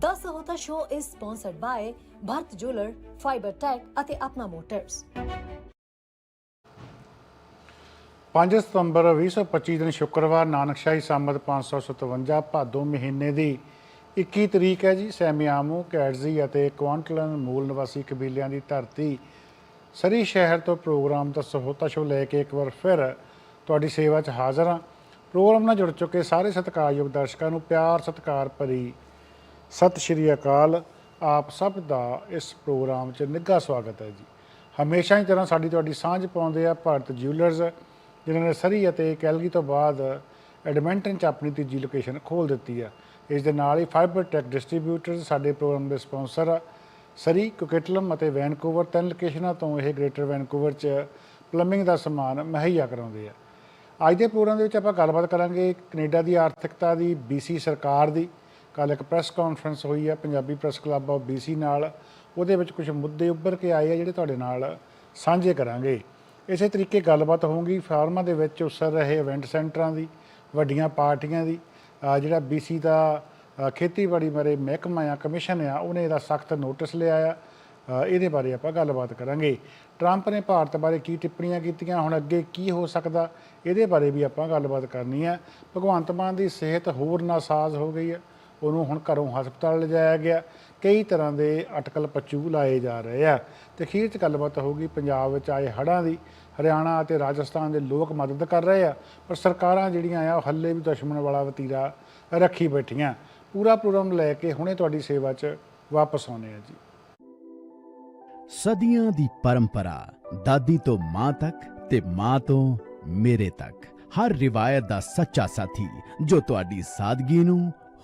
The Sahota Show is sponsored by Bharat Jeweler, Fiber Tech ਅਤੇ Apna motors 5 ਸਤੰਬਰ 2025 ਦਿਨ ਸ਼ੁੱਕਰਵਾਰ ਨਾਨਕਸ਼ਾਹੀ ਸੰਮਤ 557 ਭਾਦੋ ਮਹੀਨੇ ਦੀ 21 ਤਰੀਕ ਹੈ ਜੀ। ਸੈਮਿਆਮੂ ਕੈਟਜ਼ੀ ਅਤੇ ਕੁਆਂਟਲਨ ਮੂਲ ਨਿਵਾਸੀ ਕਬੀਲਿਆਂ ਦੀ ਧਰਤੀ ਸਰੀ ਸ਼ਹਿਰ ਤੋਂ ਪ੍ਰੋਗਰਾਮ ਦਾ ਸਹੋਤਾ ਸ਼ੋ ਲੈ ਕੇ ਇੱਕ ਵਾਰ ਫਿਰ ਤੁਹਾਡੀ ਸੇਵਾ 'ਚ ਹਾਜ਼ਰ ਹਾਂ। ਪ੍ਰੋਗਰਾਮ ਨਾਲ ਜੁੜ ਚੁੱਕੇ ਸਾਰੇ ਸਤਿਕਾਰਯੋਗ ਦਰਸ਼ਕਾਂ ਨੂੰ ਪਿਆਰ ਸਤਿਕਾਰ ਭਰੀ ਸਤਿ ਸ਼੍ਰੀ ਅਕਾਲ। ਆਪ ਸਭ ਦਾ ਇਸ ਪ੍ਰੋਗਰਾਮ 'ਚ ਨਿੱਘਾ ਸਵਾਗਤ ਹੈ ਜੀ। ਹਮੇਸ਼ਾ ਹੀ ਤਰ੍ਹਾਂ ਸਾਡੀ ਤੁਹਾਡੀ ਸਾਂਝ ਪਾਉਂਦੇ ਆ ਭਾਰਤ ਜਿਊਲਰਸ ਜਿਨ੍ਹਾਂ ਨੇ ਸਰੀ ਅਤੇ ਕੈਲਗੀ ਤੋਂ ਬਾਅਦ ਐਡਮਿੰਟਨ 'ਚ ਆਪਣੀ ਤੀਜੀ ਲੋਕੇਸ਼ਨ ਖੋਲ ਦਿੱਤੀ ਆ। ਇਸ ਦੇ ਨਾਲ ਹੀ ਫਾਈਬਰ ਟੈਕ ਡਿਸਟ੍ਰੀਬਿਊਟਰਸ ਸਾਡੇ ਪ੍ਰੋਗਰਾਮ ਦੇ ਸਪਾਂਸਰ ਆ। ਸਰੀ, ਕੁਕਿਟਲਮ ਅਤੇ ਵੈਨਕੂਵਰ ਤਿੰਨ ਲੋਕੇਸ਼ਨਾਂ ਤੋਂ ਇਹ ਗ੍ਰੇਟਰ ਵੈਨਕੂਵਰ 'ਚ ਪਲੰਬਿੰਗ ਦਾ ਸਮਾਨ ਮੁਹੱਈਆ ਕਰਾਉਂਦੇ ਆ। ਅੱਜ ਦੇ ਪ੍ਰੋਗਰਾਮ ਦੇ ਵਿੱਚ ਆਪਾਂ ਗੱਲਬਾਤ ਕਰਾਂਗੇ ਕੈਨੇਡਾ ਦੀ ਆਰਥਿਕਤਾ ਦੀ BC ਸਰਕਾਰ ਦੀ ਕੱਲ ਇੱਕ ਪ੍ਰੈਸ ਕਾਨਫਰੰਸ ਹੋਈ ਹੈ Punjabi press club of BC ਨਾਲ। ਉਹਦੇ ਵਿੱਚ ਕੁਝ ਮੁੱਦੇ ਉੱਭਰ ਕੇ ਆਏ ਆ ਜਿਹੜੇ ਤੁਹਾਡੇ ਨਾਲ ਸਾਂਝੇ ਕਰਾਂਗੇ। ਇਸੇ ਤਰੀਕੇ ਗੱਲਬਾਤ ਹੋਊਗੀ ਫਾਰਮਾਂ ਦੇ ਵਿੱਚ ਉਸਰ ਰਹੇ ਇਵੈਂਟ ਸੈਂਟਰਾਂ ਦੀ, ਵੱਡੀਆਂ ਪਾਰਟੀਆਂ ਦੀ। ਅਹ ਜਿਹੜਾ BC ਦਾ ਖੇਤੀਬਾੜੀ ਬਾਰੇ ਮਹਿਕਮਾ ਆ, ਕਮਿਸ਼ਨ ਆ, ਉਹਨੇ ਇਹਦਾ ਸਖਤ ਨੋਟਿਸ ਲਿਆ ਆ। ਇਹਦੇ ਬਾਰੇ ਆਪਾਂ ਗੱਲਬਾਤ ਕਰਾਂਗੇ। ਟਰੰਪ ਨੇ ਭਾਰਤ ਬਾਰੇ ਕੀ ਟਿੱਪਣੀਆਂ ਕੀਤੀਆਂ, ਹੁਣ ਅੱਗੇ ਕੀ ਹੋ ਸਕਦਾ, ਇਹਦੇ ਬਾਰੇ ਵੀ ਆਪਾਂ ਗੱਲਬਾਤ ਕਰਨੀ ਆ। ਭਗਵੰਤ ਮਾਨ ਦੀ ਸਿਹਤ ਹੋਰ ਨਾਸਾਜ਼ ਹੋ ਗਈ ਹੈ ਉਹਨੂੰ ਹੁਣ ਘਰੋਂ ਹਸਪਤਾਲ ਲਿਜਾਇਆ ਗਿਆ। ਕਈ ਤਰ੍ਹਾਂ ਦੇ ਅਟਕਲ ਪਚੂ ਲਾਏ ਜਾ ਰਹੇ ਆ। ਤੇ ਖੀਰ 'ਚ ਗੱਲਬਾਤ ਹੋਊਗੀ ਪੰਜਾਬ ਵਿੱਚ ਆਏ ਹੜ੍ਹਾਂ ਦੀ। ਹਰਿਆਣਾ ਅਤੇ ਰਾਜਸਥਾਨ ਦੇ ਲੋਕ ਮਦਦ ਕਰ ਰਹੇ ਆ, ਪਰ ਸਰਕਾਰਾਂ ਜਿਹੜੀਆਂ ਆ, ਉਹ ਹੱਲੇ ਵੀ ਦੁਸ਼ਮਣ ਵਾਲਾ ਵਤੀਰਾ ਰੱਖੀ ਬੈਠੀਆਂ। ਪੂਰਾ ਪ੍ਰੋਗਰਾਮ ਲੈ ਕੇ ਹੁਣੇ ਤੁਹਾਡੀ ਸੇਵਾ 'ਚ ਵਾਪਸ ਆਉਣੇ ਆ ਜੀ। ਸਦੀਆਂ ਦੀ ਪਰੰਪਰਾ, ਦਾਦੀ ਤੋਂ ਮਾਂ ਤੱਕ ਤੇ ਮਾਂ ਤੋਂ ਮੇਰੇ ਤੱਕ। ਹਰ ਰਿਵਾਇਤ ਦਾ ਸੱਚਾ ਸਾਥੀ, ਜੋ ਤੁਹਾਡੀ ਸਾਦਗੀ ਨੂੰ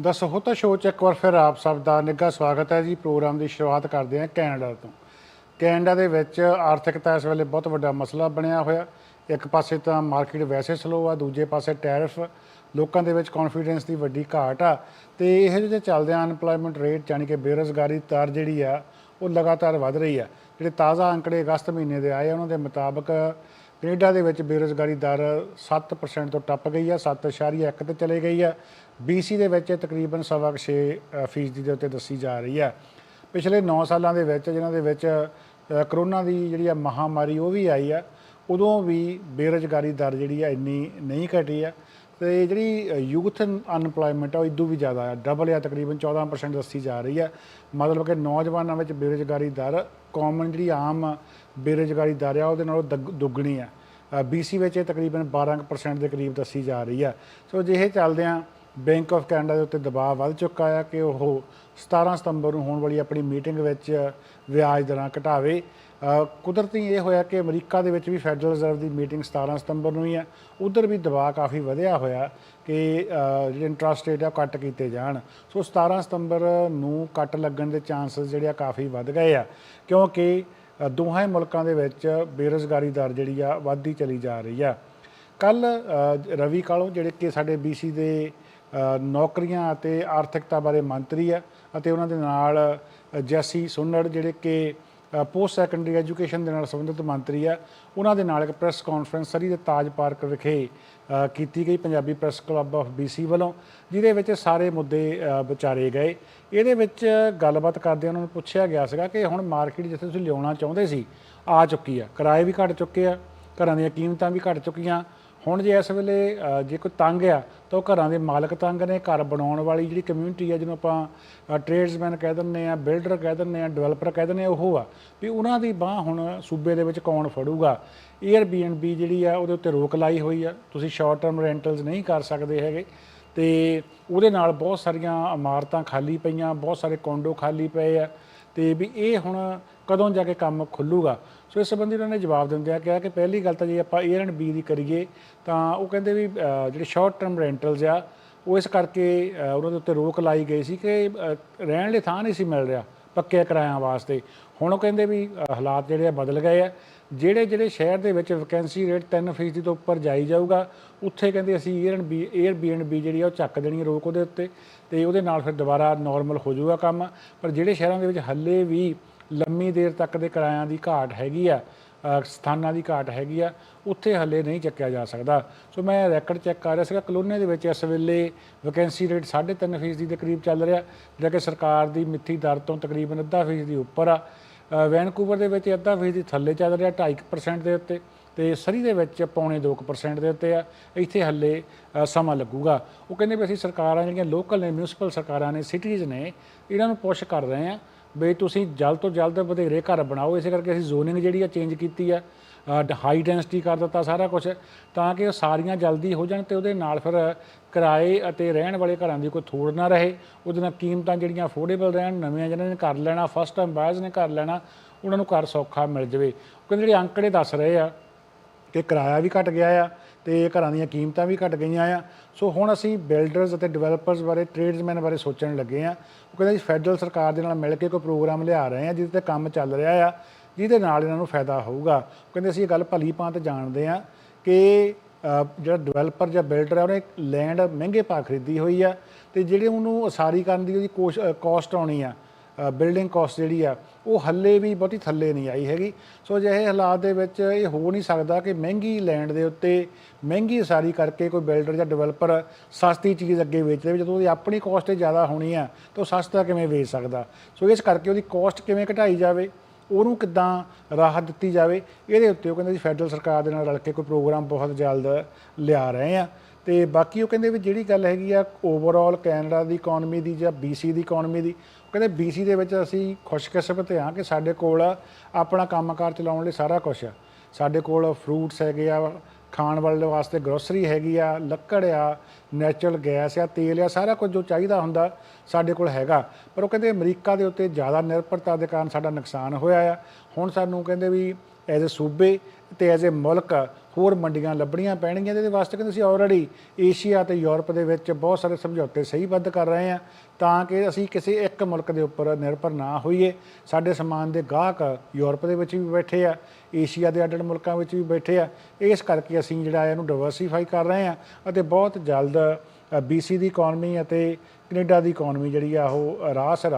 ਦਾ ਸਹੋਤਾ ਸ਼ੋਅ ਚ ਇੱਕ ਵਾਰ ਫਿਰ ਆਪ ਸਭ ਦਾ ਨਿੱਘਾ ਸਵਾਗਤ ਹੈ ਜੀ। ਪ੍ਰੋਗਰਾਮ ਦੀ ਸ਼ੁਰੂਆਤ ਕਰਦੇ ਹਾਂ ਕੈਨੇਡਾ ਤੋਂ। ਕੈਨੇਡਾ ਦੇ ਵਿੱਚ ਆਰਥਿਕਤਾ ਇਸ ਵੇਲੇ ਬਹੁਤ ਵੱਡਾ ਮਸਲਾ ਬਣਿਆ ਹੋਇਆ। ਇੱਕ ਪਾਸੇ ਤਾਂ ਮਾਰਕੀਟ ਵੈਸੇ ਸਲੋ ਆ, ਦੂਜੇ ਪਾਸੇ ਟੈਰਿਫ ਲੋਕਾਂ ਦੇ ਵਿੱਚ ਕੌਨਫੀਡੈਂਸ ਦੀ ਵੱਡੀ ਘਾਟ ਆ। ਤੇ ਇਹੋ ਜਿਹੇ ਚੱਲਦੇ ਆ ਅਨਪਲੋਇਮੈਂਟ ਰੇਟ ਯਾਨੀ ਕਿ ਬੇਰੁਜ਼ਗਾਰੀ ਦਰ ਜਿਹੜੀ ਆ, ਉਹ ਲਗਾਤਾਰ ਵਧ ਰਹੀ ਆ। ਜਿਹੜੇ ਤਾਜ਼ਾ ਅੰਕੜੇ ਅਗਸਤ ਮਹੀਨੇ ਦੇ ਆਏ ਉਹਨਾਂ ਦੇ ਮੁਤਾਬਕ ਕੈਨੇਡਾ ਦੇ ਵਿੱਚ ਬੇਰੁਜ਼ਗਾਰੀ ਦਰ 7% ਤੋਂ ਟੱਪ ਗਈ ਆ 7.1 ਤੇ ਚਲੇ ਗਈ ਆ। BC ਦੇ ਵਿੱਚ ਤਕਰੀਬਨ ਸਵਾ ਕੁ ਛੇ ਅ, ਫੀਸਦੀ ਦੇ ਉੱਤੇ ਦੱਸੀ ਜਾ ਰਹੀ ਆ। ਪਿਛਲੇ 9 ਸਾਲਾਂ ਦੇ ਵਿੱਚ ਜਿਨ੍ਹਾਂ ਦੇ ਵਿੱਚ ਕਰੋਨਾ ਦੀ ਜਿਹੜੀ ਆ ਮਹਾਮਾਰੀ ਉਹ ਵੀ ਆਈ ਆ ਉਦੋਂ ਵੀ ਬੇਰੁਜ਼ਗਾਰੀ ਦਰ ਜਿਹੜੀ ਆ ਇੰਨੀ ਨਹੀਂ ਘਟੀ ਆ। ਤੇ ਜਿਹੜੀ ਯੂਥ ਅਨਪਲੋਇਮੈਂਟ ਆ ਉਹ ਇਦੋਂ ਵੀ ਜ਼ਿਆਦਾ ਆ ਡਬਲ ਆ ਤਕਰੀਬਨ 14% ਦੱਸੀ ਜਾ ਰਹੀ ਆ। ਮਤਲਬ ਕਿ ਨੌਜਵਾਨਾਂ ਵਿੱਚ ਬੇਰੁਜ਼ਗਾਰੀ ਦਰ ਕਾਮਨ ਜਿਹੜੀ ਆਮ ਬੇਰੁਜ਼ਗਾਰੀ ਦਰ ਆ ਉਹਦੇ ਨਾਲੋਂ ਦਗ- ਦੁੱਗਣੀ ਆ BC ਵਿੱਚ ਇਹ ਤਕਰੀਬਨ 12% ਦੇ ਕਰੀਬ ਦੱਸੀ ਜਾ ਰਹੀ ਆ ਸੋ ਅਜਿਹੇ ਚੱਲਦਿਆਂ ਬੈਂਕ ਆਫ ਕੈਨੇਡਾ ਦੇ ਉੱਤੇ ਦਬਾਅ ਵੱਧ ਚੁੱਕਾ ਆ ਕਿ ਉਹ 17 ਸਤੰਬਰ ਨੂੰ ਹੋਣ ਵਾਲੀ ਆਪਣੀ ਮੀਟਿੰਗ ਵਿੱਚ ਵਿਆਜ ਦਰਾਂ ਘਟਾਵੇ। ਅ, ਕੁਦਰਤੀ ਇਹ ਹੋਇਆ ਕਿ ਅਮਰੀਕਾ ਦੇ ਵਿੱਚ ਵੀ ਫੈਡਰਲ ਰਿਜ਼ਰਵ ਦੀ ਮੀਟਿੰਗ 17 ਸਤੰਬਰ ਨੂੰ ਹੀ ਆ ਉਧਰ ਵੀ ਦਬਾਅ ਕਾਫੀ ਵਧਿਆ ਹੋਇਆ ਕਿ ਅ, ਜਿਹੜੇ ਇੰਟਰਸਟ ਰੇਟ ਆ ਉਹ ਕੱਟ ਕੀਤੇ ਜਾਣ। ਸੋ 17 ਸਤੰਬਰ ਨੂੰ ਕੱਟ ਲੱਗਣ ਦੇ ਚਾਂਸਸ ਜਿਹੜੇ ਆ ਕਾਫੀ ਵੱਧ ਗਏ ਆ। ਕਿਉਂਕਿ ਦੋਹਾਂ ਮੁਲਕਾਂ ਦੇ ਵਿੱਚ ਬੇਰੁਜ਼ਗਾਰੀ ਦਰ ਜਿਹੜੀ ਆ ਵੱਧਦੀ ਚਲੀ ਜਾ ਰਹੀ ਆ। ਕੱਲ ਰਵੀ ਕਾਲੋ ਜਿਹੜੇ ਕਿ ਸਾਡੇ BC ਦੇ ਨੌਕਰੀਆਂ ਅਤੇ ਆਰਥਿਕਤਾ ਬਾਰੇ ਮੰਤਰੀ ਆ ਅਤੇ ਉਹਨਾਂ ਦੇ ਨਾਲ ਜੈਸੀ ਸੁਨੜ ਜਿਹੜੇ ਕਿ ਪੋਸਟ ਸੈਕੰਡਰੀ ਐਜੂਕੇਸ਼ਨ ਦੇ ਨਾਲ ਸੰਬੰਧਿਤ ਮੰਤਰੀ ਆ, ਉਹਨਾਂ ਦੇ ਨਾਲ ਇੱਕ ਪ੍ਰੈਸ ਕਾਨਫਰੰਸ ਸਰੀ ਦੇ ਤਾਜ ਪਾਰਕ ਵਿਖੇ ਕੀਤੀ ਗਈ Punjabi press club of BC ਵੱਲੋਂ, ਜਿਹਦੇ ਵਿੱਚ ਸਾਰੇ ਮੁੱਦੇ ਵਿਚਾਰੇ ਗਏ। ਇਹਦੇ ਵਿੱਚ ਗੱਲਬਾਤ ਕਰਦੇ ਉਹਨਾਂ ਨੂੰ ਪੁੱਛਿਆ ਗਿਆ ਸੀਗਾ ਕਿ ਹੁਣ ਮਾਰਕੀਟ ਜਿੱਥੇ ਤੁਸੀਂ ਲਿਆਉਣਾ ਚਾਹੁੰਦੇ ਸੀ, ਆ ਚੁੱਕੀ ਆ। ਕਿਰਾਏ ਵੀ ਘਟ ਚੁੱਕੇ ਆ, ਘਰਾਂ ਦੀਆਂ ਕੀਮਤਾਂ ਵੀ ਘਟ ਚੁੱਕੀਆਂ ਹੁਣ ਜੇ ਇਸ ਵੇਲੇ ਜੇ ਕੋਈ ਤੰਗ ਆ, ਤਾਂ ਉਹ ਘਰਾਂ ਦੇ ਮਾਲਕ ਤੰਗ ਨੇ, ਘਰ ਬਣਾਉਣ ਵਾਲੀ ਜਿਹੜੀ ਕਮਿਊਨਿਟੀ ਆ, ਜਿਹਨੂੰ ਆਪਾਂ ਟ੍ਰੇਡਸਮੈਨ ਕਹਿ ਦਿੰਦੇ ਆ ਬਿਲਡਰ ਕਹਿ ਦਿੰਦੇ ਆ ਡਿਵੈਲਪਰ ਕਹਿ ਦਿੰਦੇ ਆ, ਉਹ ਆ, ਵੀ ਉਹਨਾਂ ਦੀ ਬਾਹ ਹੁਣ ਸੂਬੇ ਦੇ ਵਿੱਚ ਕੌਣ ਫੜੂਗਾ? Airbnb ਜਿਹੜੀ ਆ, ਉਹਦੇ ਉੱਤੇ ਰੋਕ ਲਾਈ ਹੋਈ ਆ। ਤੁਸੀਂ ਸ਼ਾਰਟ ਟਰਮ ਰੈਂਟਲਸ ਨਹੀਂ ਕਰ ਸਕਦੇ ਹੈਗੇ। ਤੇ ਉਹਦੇ ਨਾਲ ਬਹੁਤ ਸਾਰੀਆਂ ਇਮਾਰਤਾਂ ਖਾਲੀ ਪਈਆਂ, ਬਹੁਤ ਸਾਰੇ ਕੌਂਡੋ ਖਾਲੀ ਪਏ ਆ। ਤੇ ਵੀ ਇਹ ਹੁਣ ਕਦੋਂ ਜਾ ਕੇ ਕੰਮ ਖੁੱਲੂਗਾ? ਸੋ ਇਸ ਸੰਬੰਧੀ ਉਹਨਾਂ ਨੇ ਜਵਾਬ ਦਿੰਦਿਆਂ ਕਿਹਾ ਕਿ ਪਹਿਲੀ ਗੱਲ ਤਾਂ ਜੇ ਆਪਾਂ ਏਅਰ ਐਂਡ ਬੀ ਦੀ ਕਰੀਏ, ਤਾਂ ਉਹ ਕਹਿੰਦੇ ਵੀ ਜਿਹੜੇ ਸ਼ਾਰਟ ਟਰਮ ਰੈਂਟਲਸ ਆ, ਉਹ ਇਸ ਕਰਕੇ ਉਹਨਾਂ ਦੇ ਉੱਤੇ ਰੋਕ ਲਾਈ ਗਈ ਸੀ ਕਿ ਰਹਿਣ ਲਈ ਥਾਂ ਨਹੀਂ ਸੀ ਮਿਲ ਰਿਹਾ ਪੱਕੇ ਕਿਰਾਇਆਂ ਵਾਸਤੇ। ਹੁਣ ਉਹ ਕਹਿੰਦੇ ਵੀ ਹਾਲਾਤ ਜਿਹੜੇ ਆ ਬਦਲ ਗਏ ਆ। ਜਿਹੜੇ ਜਿਹੜੇ ਸ਼ਹਿਰ ਦੇ ਵਿੱਚ ਵੈਕੈਂਸੀ ਰੇਟ 3% ਤੋਂ ਉੱਪਰ ਜਾਈ ਜਾਊਗਾ, ਉੱਥੇ ਕਹਿੰਦੇ ਅਸੀਂ air and B air B and B ਜਿਹੜੀ ਆ ਉਹ ਚੱਕ ਦੇਣੀ ਹੈ ਰੋਕ ਉਹਦੇ ਉੱਤੇ ਤੇ ਉਹਦੇ ਨਾਲ ਫਿਰ ਦੁਬਾਰਾ ਨਾਰਮਲ ਹੋ ਜਾਊਗਾ ਕੰਮ। ਪਰ ਜਿਹੜੇ ਸ਼ਹਿਰਾਂ ਦੇ ਵਿੱਚ ਹੱਲੇ ਵੀ ਲੰਮੀ ਦੇਰ ਤੱਕ ਦੇ ਕਿਰਾਇਆਂ ਦੀ ਘਾਟ ਹੈਗੀ ਆ ਸਥਾਨਾਂ ਦੀ ਘਾਟ ਹੈਗੀ ਆ, ਉੱਥੇ ਹੱਲੇ ਨਹੀਂ ਚੱਕਿਆ ਜਾ ਸਕਦਾ। ਸੋ ਮੈਂ ਰੈਕਡ ਚੈੱਕ ਕਰ ਰਿਹਾ ਸੀਗਾ, ਕਲੋਨੀ ਦੇ ਵਿੱਚ ਇਸ ਵੇਲੇ ਵੈਕੈਂਸੀ ਰੇਟ 3.5% ਫੀਸਦੀ ਦੇ ਕਰੀਬ ਚੱਲ ਰਿਹਾ, ਜਿਹੜਾ ਕਿ ਸਰਕਾਰ ਦੀ ਮਿੱਥੀ ਦਰ ਤੋਂ ਤਕਰੀਬਨ ਅੱਧਾ ਫੀਸਦੀ ਉੱਪਰ ਆ। ਵੈਨਕੂਵਰ ਦੇ ਵਿੱਚ ਅੱਧਾ ਫੀਸਦੀ ਥੱਲੇ ਚੱਲ ਰਿਹਾ 2.5% ਦੇ ਉੱਤੇ ਤੇ ਸਰੀ ਦੇ ਵਿੱਚ ਪੌਣੇ 2% ਦੇ ਉੱਤੇ ਆ। ਇੱਥੇ ਹੱਲੇ ਸਮਾਂ ਲੱਗੂਗਾ। ਉਹ ਕਹਿੰਦੇ ਵੀ ਅਸੀਂ ਸਰਕਾਰਾਂ ਜਿਹੜੀਆਂ ਲੋਕਲ ਨੇ ਮਿਊਨਿਸਪਲ ਸਰਕਾਰਾਂ ਨੇ ਸਿਟੀਜ਼ ਨੇ, ਇਹਨਾਂ ਨੂੰ ਪੁਸ਼ ਕਰ ਰਹੇ ਆ। ਵੀ ਤੁਸੀਂ ਜਲਦ ਤੋਂ ਜਲਦ ਵਧੇਰੇ ਘਰ ਬਣਾਓ, ਇਸੇ ਕਰਕੇ ਅਸੀਂ ਜ਼ੋਨਿੰਗ ਜਿਹੜੀ ਆ ਚੇਂਜ ਕੀਤੀ ਆ ਹਾਈ ਡੈਂਸਿਟੀ ਕਰ ਦਿੱਤਾ ਸਾਰਾ ਕੁਝ ਤਾਂ ਕਿ ਉਹ ਸਾਰੀਆਂ ਜਲਦੀ ਹੋ ਜਾਣ ਤੇ ਉਹਦੇ ਨਾਲ ਫਿਰ ਕਿਰਾਏ ਅਤੇ ਰਹਿਣ ਵਾਲੇ ਘਰਾਂ ਦੀ ਕੋਈ ਥੋੜ ਨਾ ਰਹੇ। ਉਹਦੇ ਨਾਲ ਕੀਮਤਾਂ ਜਿਹੜੀਆਂ ਅਫੋਰਡੇਬਲ ਰਹਿਣ, ਨਵੀਆਂ ਜਿਹਨਾਂ ਨੇ ਘਰ ਲੈਣਾ ਫਸਟ ਟਾਈਮ ਬਾਇਰਸ ਨੇ ਘਰ ਲੈਣਾ, ਉਹਨਾਂ ਨੂੰ ਘਰ ਸੌਖਾ ਮਿਲ ਜਾਵੇ। ਕਹਿੰਦੇ ਜਿਹੜੇ ਅੰਕੜੇ ਦੱਸ ਰਹੇ ਆ ਕਿ ਕਿਰਾਇਆ ਵੀ ਘਟ ਗਿਆ ਆ ਤੇ ਘਰਾਂ ਦੀਆਂ ਕੀਮਤਾਂ ਵੀ ਘਟ ਗਈਆਂ ਆ। ਸੋ ਹੁਣ ਅਸੀਂ ਬਿਲਡਰਸ ਅਤੇ ਡਿਵੈਲਪਰਸ ਬਾਰੇ ਟ੍ਰੇਡਸਮੈਨ ਬਾਰੇ ਸੋਚਣ ਲੱਗੇ ਆ। ਉਹ ਕਹਿੰਦੇ ਜੀ, ਫੈਡਰਲ ਸਰਕਾਰ ਦੇ ਨਾਲ ਮਿਲ ਕੇ ਕੋਈ ਪ੍ਰੋਗਰਾਮ ਲਿਆ ਰਹੇ ਆ, ਜਿਹਦੇ ਤੇ ਕੰਮ ਚੱਲ ਰਿਹਾ ਆ, ਜਿਹਦੇ ਨਾਲ ਇਹਨਾਂ ਨੂੰ ਫਾਇਦਾ ਹੋਊਗਾ। ਕਹਿੰਦੇ ਅਸੀਂ ਇਹ ਗੱਲ ਭਲੀ ਭਾਂਤ ਜਾਣਦੇ ਆ ਕਿ ਜਿਹੜਾ ਡਿਵੈਲਪਰ ਜਾਂ ਬਿਲਡਰ ਹੈ ਉਹਨੇ ਲੈਂਡ ਮਹਿੰਗੇ ਪਾ ਖਰੀਦੀ ਹੋਈ ਆ ਤੇ ਜਿਹੜੇ ਉਹਨੂੰ ਉਸਾਰੀ ਕਰਨ ਦੀ ਉਹਦੀ ਕੋਸਟ ਆਉਣੀ ਆ। ਬਿਲਡਿੰਗ ਕਾਸਟ ਜਿਹੜੀ ਆ, ਉਹ ਹੱਲੇ ਵੀ ਬਹੁਤੀ ਥੱਲੇ ਨਹੀਂ ਆਈ ਹੈਗੀ। ਸੋ ਅਜਿਹੇ ਹਾਲਾਤ ਦੇ ਵਿੱਚ ਇਹ ਹੋ ਨਹੀਂ ਸਕਦਾ ਕਿ ਮਹਿੰਗੀ ਲੈਂਡ ਦੇ ਉੱਤੇ ਮਹਿੰਗੀ ਉਸਾਰੀ ਕਰਕੇ ਕੋਈ ਬਿਲਡਰ ਜਾਂ ਡਿਵੈਲਪਰ ਸਸਤੀ ਚੀਜ਼ ਅੱਗੇ ਵੇਚ ਦੇਵੇ। ਜਦੋਂ ਉਹਦੀ ਆਪਣੀ ਕਾਸਟ ਜ਼ਿਆਦਾ ਹੋਣੀ ਆ, ਤਾਂ ਉਹ ਸਸਤਾ ਕਿਵੇਂ ਵੇਚ ਸਕਦਾ? ਸੋ ਇਸ ਕਰਕੇ ਉਹਦੀ ਕਾਸਟ ਕਿਵੇਂ ਘਟਾਈ ਜਾਵੇ, ਉਹਨੂੰ ਕਿੱਦਾਂ ਰਾਹਤ ਦਿੱਤੀ ਜਾਵੇ, ਇਹਦੇ ਉੱਤੇ ਉਹ ਕਹਿੰਦੇ ਜੀ ਫੈਡਰਲ ਸਰਕਾਰ ਦੇ ਨਾਲ ਰਲ ਕੇ ਕੋਈ ਪ੍ਰੋਗਰਾਮ ਬਹੁਤ ਜਲਦ ਲਿਆ ਰਹੇ ਆ। ਤੇ ਬਾਕੀ ਉਹ ਕਹਿੰਦੇ ਵੀ ਜਿਹੜੀ ਗੱਲ ਹੈਗੀ ਆ ਓਵਰਆਲ ਕੈਨੇਡਾ ਦੀ ਇਕਨੋਮੀ ਦੀ ਜਾਂ BC ਦੀ ਇਕਨੋਮੀ ਦੀ ਕਹਿੰਦੇ BC ਦੇ ਵਿੱਚ ਅਸੀਂ ਖੁਸ਼ਕਿਸਮਤ ਹਾਂ ਕਿ ਸਾਡੇ ਕੋਲ ਆਪਣਾ ਕੰਮਕਾਰ ਚਲਾਉਣ ਲਈ ਸਾਰਾ ਕੁਝ ਆ। ਸਾਡੇ ਕੋਲ ਫਰੂਟਸ ਹੈਗੇ ਆ, ਖਾਣ ਵਾਲੇ ਵਾਸਤੇ ਗਰੋਸਰੀ ਹੈਗੀ ਆ, ਲੱਕੜ ਆ ਨੈਚੁਰਲ ਗੈਸ ਆ, ਤੇਲ ਆ, ਸਾਰਾ ਕੁਝ ਜੋ ਚਾਹੀਦਾ ਹੁੰਦਾ ਸਾਡੇ ਕੋਲ ਹੈਗਾ। ਪਰ ਉਹ ਕਹਿੰਦੇ ਅਮਰੀਕਾ ਦੇ ਉੱਤੇ ਜ਼ਿਆਦਾ ਨਿਰਭਰਤਾ ਦੇ ਕਾਰਨ ਸਾਡਾ ਨੁਕਸਾਨ ਹੋਇਆ ਆ। ਹੁਣ ਸਾਨੂੰ ਕਹਿੰਦੇ ਵੀ ਐਜ਼ ਅ ਸੂਬੇ ਤੇ ਐਜ਼ ਅ ਮੁਲਕ ਹੋਰ ਮੰਡੀਆਂ ਲੱਭਣੀਆਂ ਪੈਣਗੀਆਂ ਜਿਹਦੇ ਵਾਸਤੇ ਕਹਿੰਦੇ ਅਸੀਂ ਆਲਰੇਡੀ ਏਸ਼ੀਆ ਤੇ ਯੂਰਪ ਦੇ ਵਿੱਚ ਬਹੁਤ ਸਾਰੇ ਸਮਝੌਤੇ ਸਹੀਬੱਧ ਕਰ ਰਹੇ ਹਾਂ ਤਾਂ ਕਿ ਅਸੀਂ ਕਿਸੇ ਇੱਕ ਮੁਲਕ ਦੇ ਉੱਪਰ ਨਿਰਭਰ ਨਾ ਹੋਈਏ। ਸਾਡੇ ਸਮਾਨ ਦੇ ਗਾਹਕ ਯੂਰਪ ਦੇ ਵਿੱਚ ਵੀ ਬੈਠੇ ਆ, ਏਸ਼ੀਆ ਦੇ ਅੱਡ ਅੱਡ ਮੁਲਕਾਂ ਵਿੱਚ ਵੀ ਬੈਠੇ ਆ। ਇਸ ਕਰਕੇ ਅਸੀਂ ਜਿਹੜਾ ਇਹਨੂੰ ਡਾਇਵਰਸੀਫਾਈ ਕਰ ਰਹੇ ਹਾਂ ਅਤੇ ਬਹੁਤ ਜਲਦ BC ਦੀ ਇਕਨੋਮੀ ਅਤੇ ਕੈਨੇਡਾ ਦੀ ਇਕਨੋਮੀ ਜਿਹੜੀ ਆ ਉਹ ਰਾਹ ਸਿਰ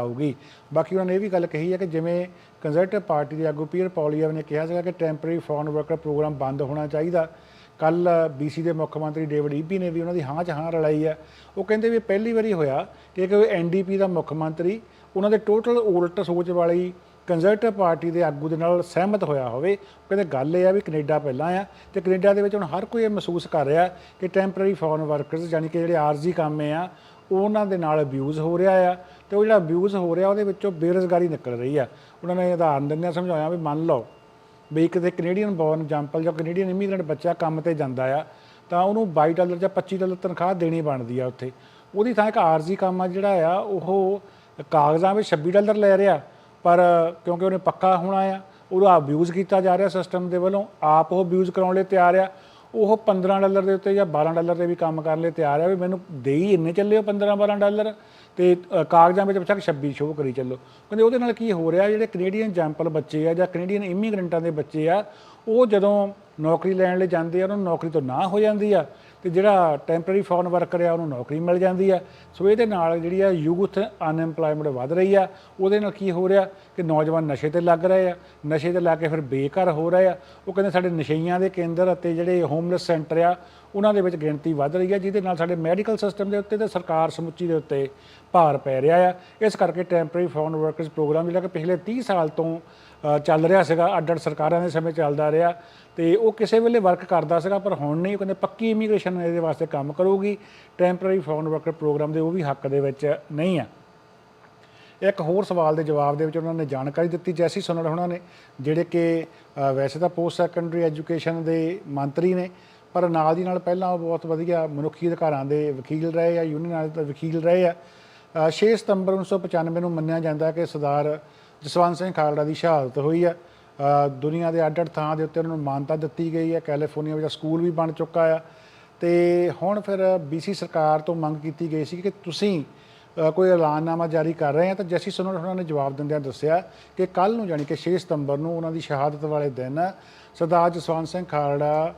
ਬਾਕੀ ਉਹਨਾਂ ਨੇ ਇਹ ਵੀ ਗੱਲ ਕਹੀ ਹੈ ਕਿ ਜਿਵੇਂ ਕੰਜ਼ਰਵੇਟਿਵ ਪਾਰਟੀ ਦੇ ਆਗੂ ਪੀਅਰ ਪੌਲੀਆ ਨੇ ਕਿਹਾ ਸੀਗਾ ਕਿ ਟੈਂਪਰੇਰੀ ਫੋਰਨ ਵਰਕਰ ਪ੍ਰੋਗਰਾਮ ਬੰਦ ਹੋਣਾ ਚਾਹੀਦਾ। ਕੱਲ BC ਦੇ ਮੁੱਖ ਮੰਤਰੀ ਡੇਵਿਡ ਈਬੀ ਨੇ ਵੀ ਉਹਨਾਂ ਦੀ ਹਾਂ 'ਚ ਹਾਂ ਰਲਾਈ ਆ। ਉਹ ਕਹਿੰਦੇ ਵੀ ਪਹਿਲੀ ਵਾਰੀ ਹੋਇਆ ਕਿ ਕੋਈ ਐਨਡੀਪੀ ਦਾ ਮੁੱਖ ਮੰਤਰੀ ਉਹਨਾਂ ਦੇ ਟੋਟਲ ਉਲਟ ਸੋਚ ਵਾਲੀ ਕੰਜ਼ਰਵੇਟਿਵ ਪਾਰਟੀ ਦੇ ਆਗੂ ਦੇ ਨਾਲ ਸਹਿਮਤ ਹੋਇਆ ਹੋਵੇ। ਕਹਿੰਦੇ ਗੱਲ ਇਹ ਆ ਵੀ ਕੈਨੇਡਾ ਪਹਿਲਾਂ ਆ ਤੇ ਕੈਨੇਡਾ ਦੇ ਵਿੱਚ ਹੁਣ ਹਰ ਕੋਈ ਇਹ ਮਹਿਸੂਸ ਕਰ ਰਿਹਾ ਕਿ ਟੈਂਪਰੇਰੀ ਫੋਰਨ ਵਰਕਰਸ ਯਾਨੀ ਕਿ ਜਿਹੜੇ ਆਰਜ਼ੀ ਕੰਮ ਆ ਉਹਨਾਂ ਦੇ ਨਾਲ ਅਬਿਊਜ਼ ਹੋ ਰਿਹਾ ਆ ਤੇ ਉਹ ਜਿਹੜਾ ਅਬਿਊਜ਼ ਹੋ ਰਿਹਾ ਉਹਦੇ ਵਿੱਚੋਂ ਬੇਰੁਜ਼ਗਾਰੀ ਨਿਕਲ ਰਹੀ ਆ। ਉਹਨਾਂ ਨੇ ਉਦਾਹਰਨ ਦਿੰਦਿਆਂ ਸਮਝਾਇਆ ਵੀ ਮੰਨ ਲਓ ਵੀ ਕਿਤੇ ਕੈਨੇਡੀਅਨ ਬੌਰਨ ਐਗਜ਼ਾਮਪਲ ਜਾਂ ਕੈਨੇਡੀਅਨ ਇਮੀਗ੍ਰੈਂਟ ਬੱਚਾ ਕੰਮ ਤੇ ਜਾਂਦਾ ਆ, ਤਾਂ ਉਹਨੂੰ 22 ਡਾਲਰ ਜਾਂ 25 ਡਾਲਰ ਤਨਖਾਹ ਦੇਣੀ ਬਣਦੀ ਆ ਉੱਥੇ। ਉਹਦੀ ਥਾਂ ਇੱਕ ਆਰਜ਼ੀ ਕੰਮ ਆ ਜਿਹੜਾ ਆ, ਉਹ ਕਾਗਜ਼ਾਂ ਵਿੱਚ 26 ਡਾਲਰ ਲੈ ਰਿਹਾ, ਪਰ ਕਿਉਂਕਿ ਉਹਨੇ ਪੱਕਾ ਹੋਣਾ ਆ, ਉਹਦਾ ਅਬਿਊਜ਼ ਕੀਤਾ ਜਾ ਰਿਹਾ ਸਿਸਟਮ ਦੇ ਵੱਲੋਂ, ਆਪ ਉਹ ਅਬਿਊਜ਼ ਕਰਾਉਣ ਲਈ ਤਿਆਰ ਆ। ਉਹ 15 ਡਾਲਰ ਦੇ ਉੱਤੇ ਜਾਂ 12 ਡਾਲਰ ਦੇ ਵੀ ਕੰਮ ਕਰਨ ਲਈ ਤਿਆਰ ਆ ਵੀ ਮੈਨੂੰ ਦੇਈ ਇੰਨੇ ਚੱਲੇ ਹੋ 15 12 ਡਾਲਰ। ਤੇ ਕਾਗਜ਼ਾਂ ਵਿੱਚ ਬਚਾ 26 ਸ਼ੋਅ ਕਰੀ ਚੱਲੋ। ਕਹਿੰਦੇ ਉਹਦੇ ਨਾਲ ਕੀ ਹੋ ਰਿਹਾ ਜਿਹੜੇ ਕੈਨੇਡੀਅਨ ਜੈਂਪਲ ਬੱਚੇ ਆ ਜਾਂ ਕੈਨੇਡੀਅਨ ਇਮੀਗ੍ਰੈਂਟਾਂ ਦੇ ਬੱਚੇ ਆ, ਉਹ ਜਦੋਂ ਨੌਕਰੀ ਲੈਣ ਲਈ ਜਾਂਦੇ ਆ, ਉਹਨਾਂ ਨੂੰ ਨੌਕਰੀ ਤੋਂ ਨਾ ਹੋ ਜਾਂਦੀ ਆ ਤੇ ਜਿਹੜਾ ਟੈਂਪਰੇਰੀ ਫੋਰਨ ਵਰਕਰ ਆ, ਉਹਨੂੰ ਨੌਕਰੀ ਮਿਲ ਜਾਂਦੀ ਆ। ਸੋ ਇਹਦੇ ਨਾਲ ਜਿਹੜੀ ਆ ਯੂਥ ਅਨਐਮਪਲੋਇਮੈਂਟ ਵੱਧ ਰਹੀ ਆ। ਉਹਦੇ ਨਾਲ ਕੀ ਹੋ ਰਿਹਾ ਕਿ ਨੌਜਵਾਨ ਨਸ਼ੇ ਤੇ ਲੱਗ ਰਹੇ ਆ। ਨਸ਼ੇ ਤੇ ਲੱਗ ਕੇ ਫਿਰ ਬੇਘਰ ਹੋ ਰਹੇ ਆ। ਉਹ ਕਹਿੰਦੇ ਸਾਡੇ ਨਸ਼ਈਆਂ ਦੇ ਕੇਂਦਰ ਅਤੇ ਜਿਹੜੇ ਹੋਮਲੈਸ ਸੈਂਟਰ ਆ ਉਹਨਾਂ ਦੇ ਵਿੱਚ ਗਿਣਤੀ ਵੱਧ ਰਹੀ ਹੈ, ਜਿਹਦੇ ਨਾਲ ਸਾਡੇ ਮੈਡੀਕਲ ਸਿਸਟਮ ਦੇ ਉੱਤੇ ਤੇ ਸਰਕਾਰ ਸਮੁੱਚੀ ਦੇ ਉੱਤੇ ਭਾਰ ਪੈ ਰਿਹਾ ਆ। ਇਸ ਕਰਕੇ ਟੈਂਪਰੇਰੀ ਫੋਰਨ ਵਰਕਰਸ ਪ੍ਰੋਗਰਾਮ ਜਿਹੜਾ ਕਿ ਪਿਛਲੇ 30 ਸਾਲ ਤੋਂ ਚੱਲ ਰਿਹਾ ਸੀਗਾ ਅੱਡ ਅੱਡ ਸਰਕਾਰਾਂ ਦੇ ਸਮੇਂ ਚੱਲਦਾ ਰਿਹਾ ਤੇ ਉਹ ਕਿਸੇ ਵੇਲੇ ਵਰਕ ਕਰਦਾ ਸੀਗਾ, ਪਰ ਹੁਣ ਨਹੀਂ, ਉਹ ਕਹਿੰਦੇ ਪੱਕੀ ਇਮੀਗ੍ਰੇਸ਼ਨ ਇਹਦੇ ਵਾਸਤੇ ਕੰਮ ਕਰੂਗੀ। ਟੈਂਪਰੇਰੀ ਫੋਰਨ ਵਰਕਰ ਪ੍ਰੋਗਰਾਮ ਦੇ ਉਹ ਵੀ ਹੱਕ ਦੇ ਵਿੱਚ ਨਹੀਂ ਆ। ਇੱਕ ਹੋਰ ਸਵਾਲ ਦੇ ਜਵਾਬ ਦੇ ਵਿੱਚ ਉਹਨਾਂ ਨੇ ਜਾਣਕਾਰੀ ਦਿੱਤੀ, ਜੈਸੀ ਸੁਨੜ ਉਹਨਾਂ ਨੇ, ਜਿਹੜੇ ਕਿ ਵੈਸੇ ਤਾਂ ਪੋਸਟ ਸੈਕੰਡਰੀ ਐਜੂਕੇਸ਼ਨ ਦੇ ਮੰਤਰੀ ਨੇ ਪਰ ਨਾਲ ਦੀ ਨਾਲ ਪਹਿਲਾਂ ਉਹ ਬਹੁਤ ਵਧੀਆ ਮਨੁੱਖੀ ਅਧਿਕਾਰਾਂ ਦੇ ਵਕੀਲ ਰਹੇ ਆ ਯੂਨੀਅਨ ਦੇ ਵਕੀਲ ਰਹੇ ਆ। ਅ, 6 ਸਤੰਬਰ 1995 ਨੂੰ ਮੰਨਿਆ ਜਾਂਦਾ ਕਿ ਸਰਦਾਰ ਜਸਵੰਤ ਸਿੰਘ ਖਾਲੜਾ ਦੀ ਸ਼ਹਾਦਤ ਹੋਈ ਆ। ਦੁਨੀਆ ਦੇ ਅੱਡ ਅੱਡ ਥਾਂ ਦੇ ਉੱਤੇ ਉਹਨਾਂ ਨੂੰ ਮਾਨਤਾ ਦਿੱਤੀ ਗਈ ਹੈ ਕੈਲੀਫੋਰਨੀਆ ਵਿੱਚ ਸਕੂਲ ਵੀ ਬਣ ਚੁੱਕਾ ਆ। ਤੇ ਹੁਣ ਫਿਰ ਬੀਸੀ ਸਰਕਾਰ ਤੋਂ ਮੰਗ ਕੀਤੀ ਗਈ ਸੀ ਕਿ ਤੁਸੀਂ ਕੋਈ ਐਲਾਨਨਾਮਾ ਜਾਰੀ ਕਰ ਰਹੇ ਆ ਤਾਂ ਜੈਸੀ ਸਨੋਡ ਉਹਨਾਂ ਨੇ ਜਵਾਬ ਦਿੰਦਿਆਂ ਦੱਸਿਆ ਕਿ ਕੱਲ ਨੂੰ ਜਾਣੀ ਕਿ 6 ਸਤੰਬਰ ਨੂੰ ਉਹਨਾਂ ਦੀ ਸ਼ਹਾਦਤ ਵਾਲੇ ਦਿਨ ਸਰਦਾਰ ਜਸਵੰਤ ਸਿੰਘ ਖਾਲੜਾ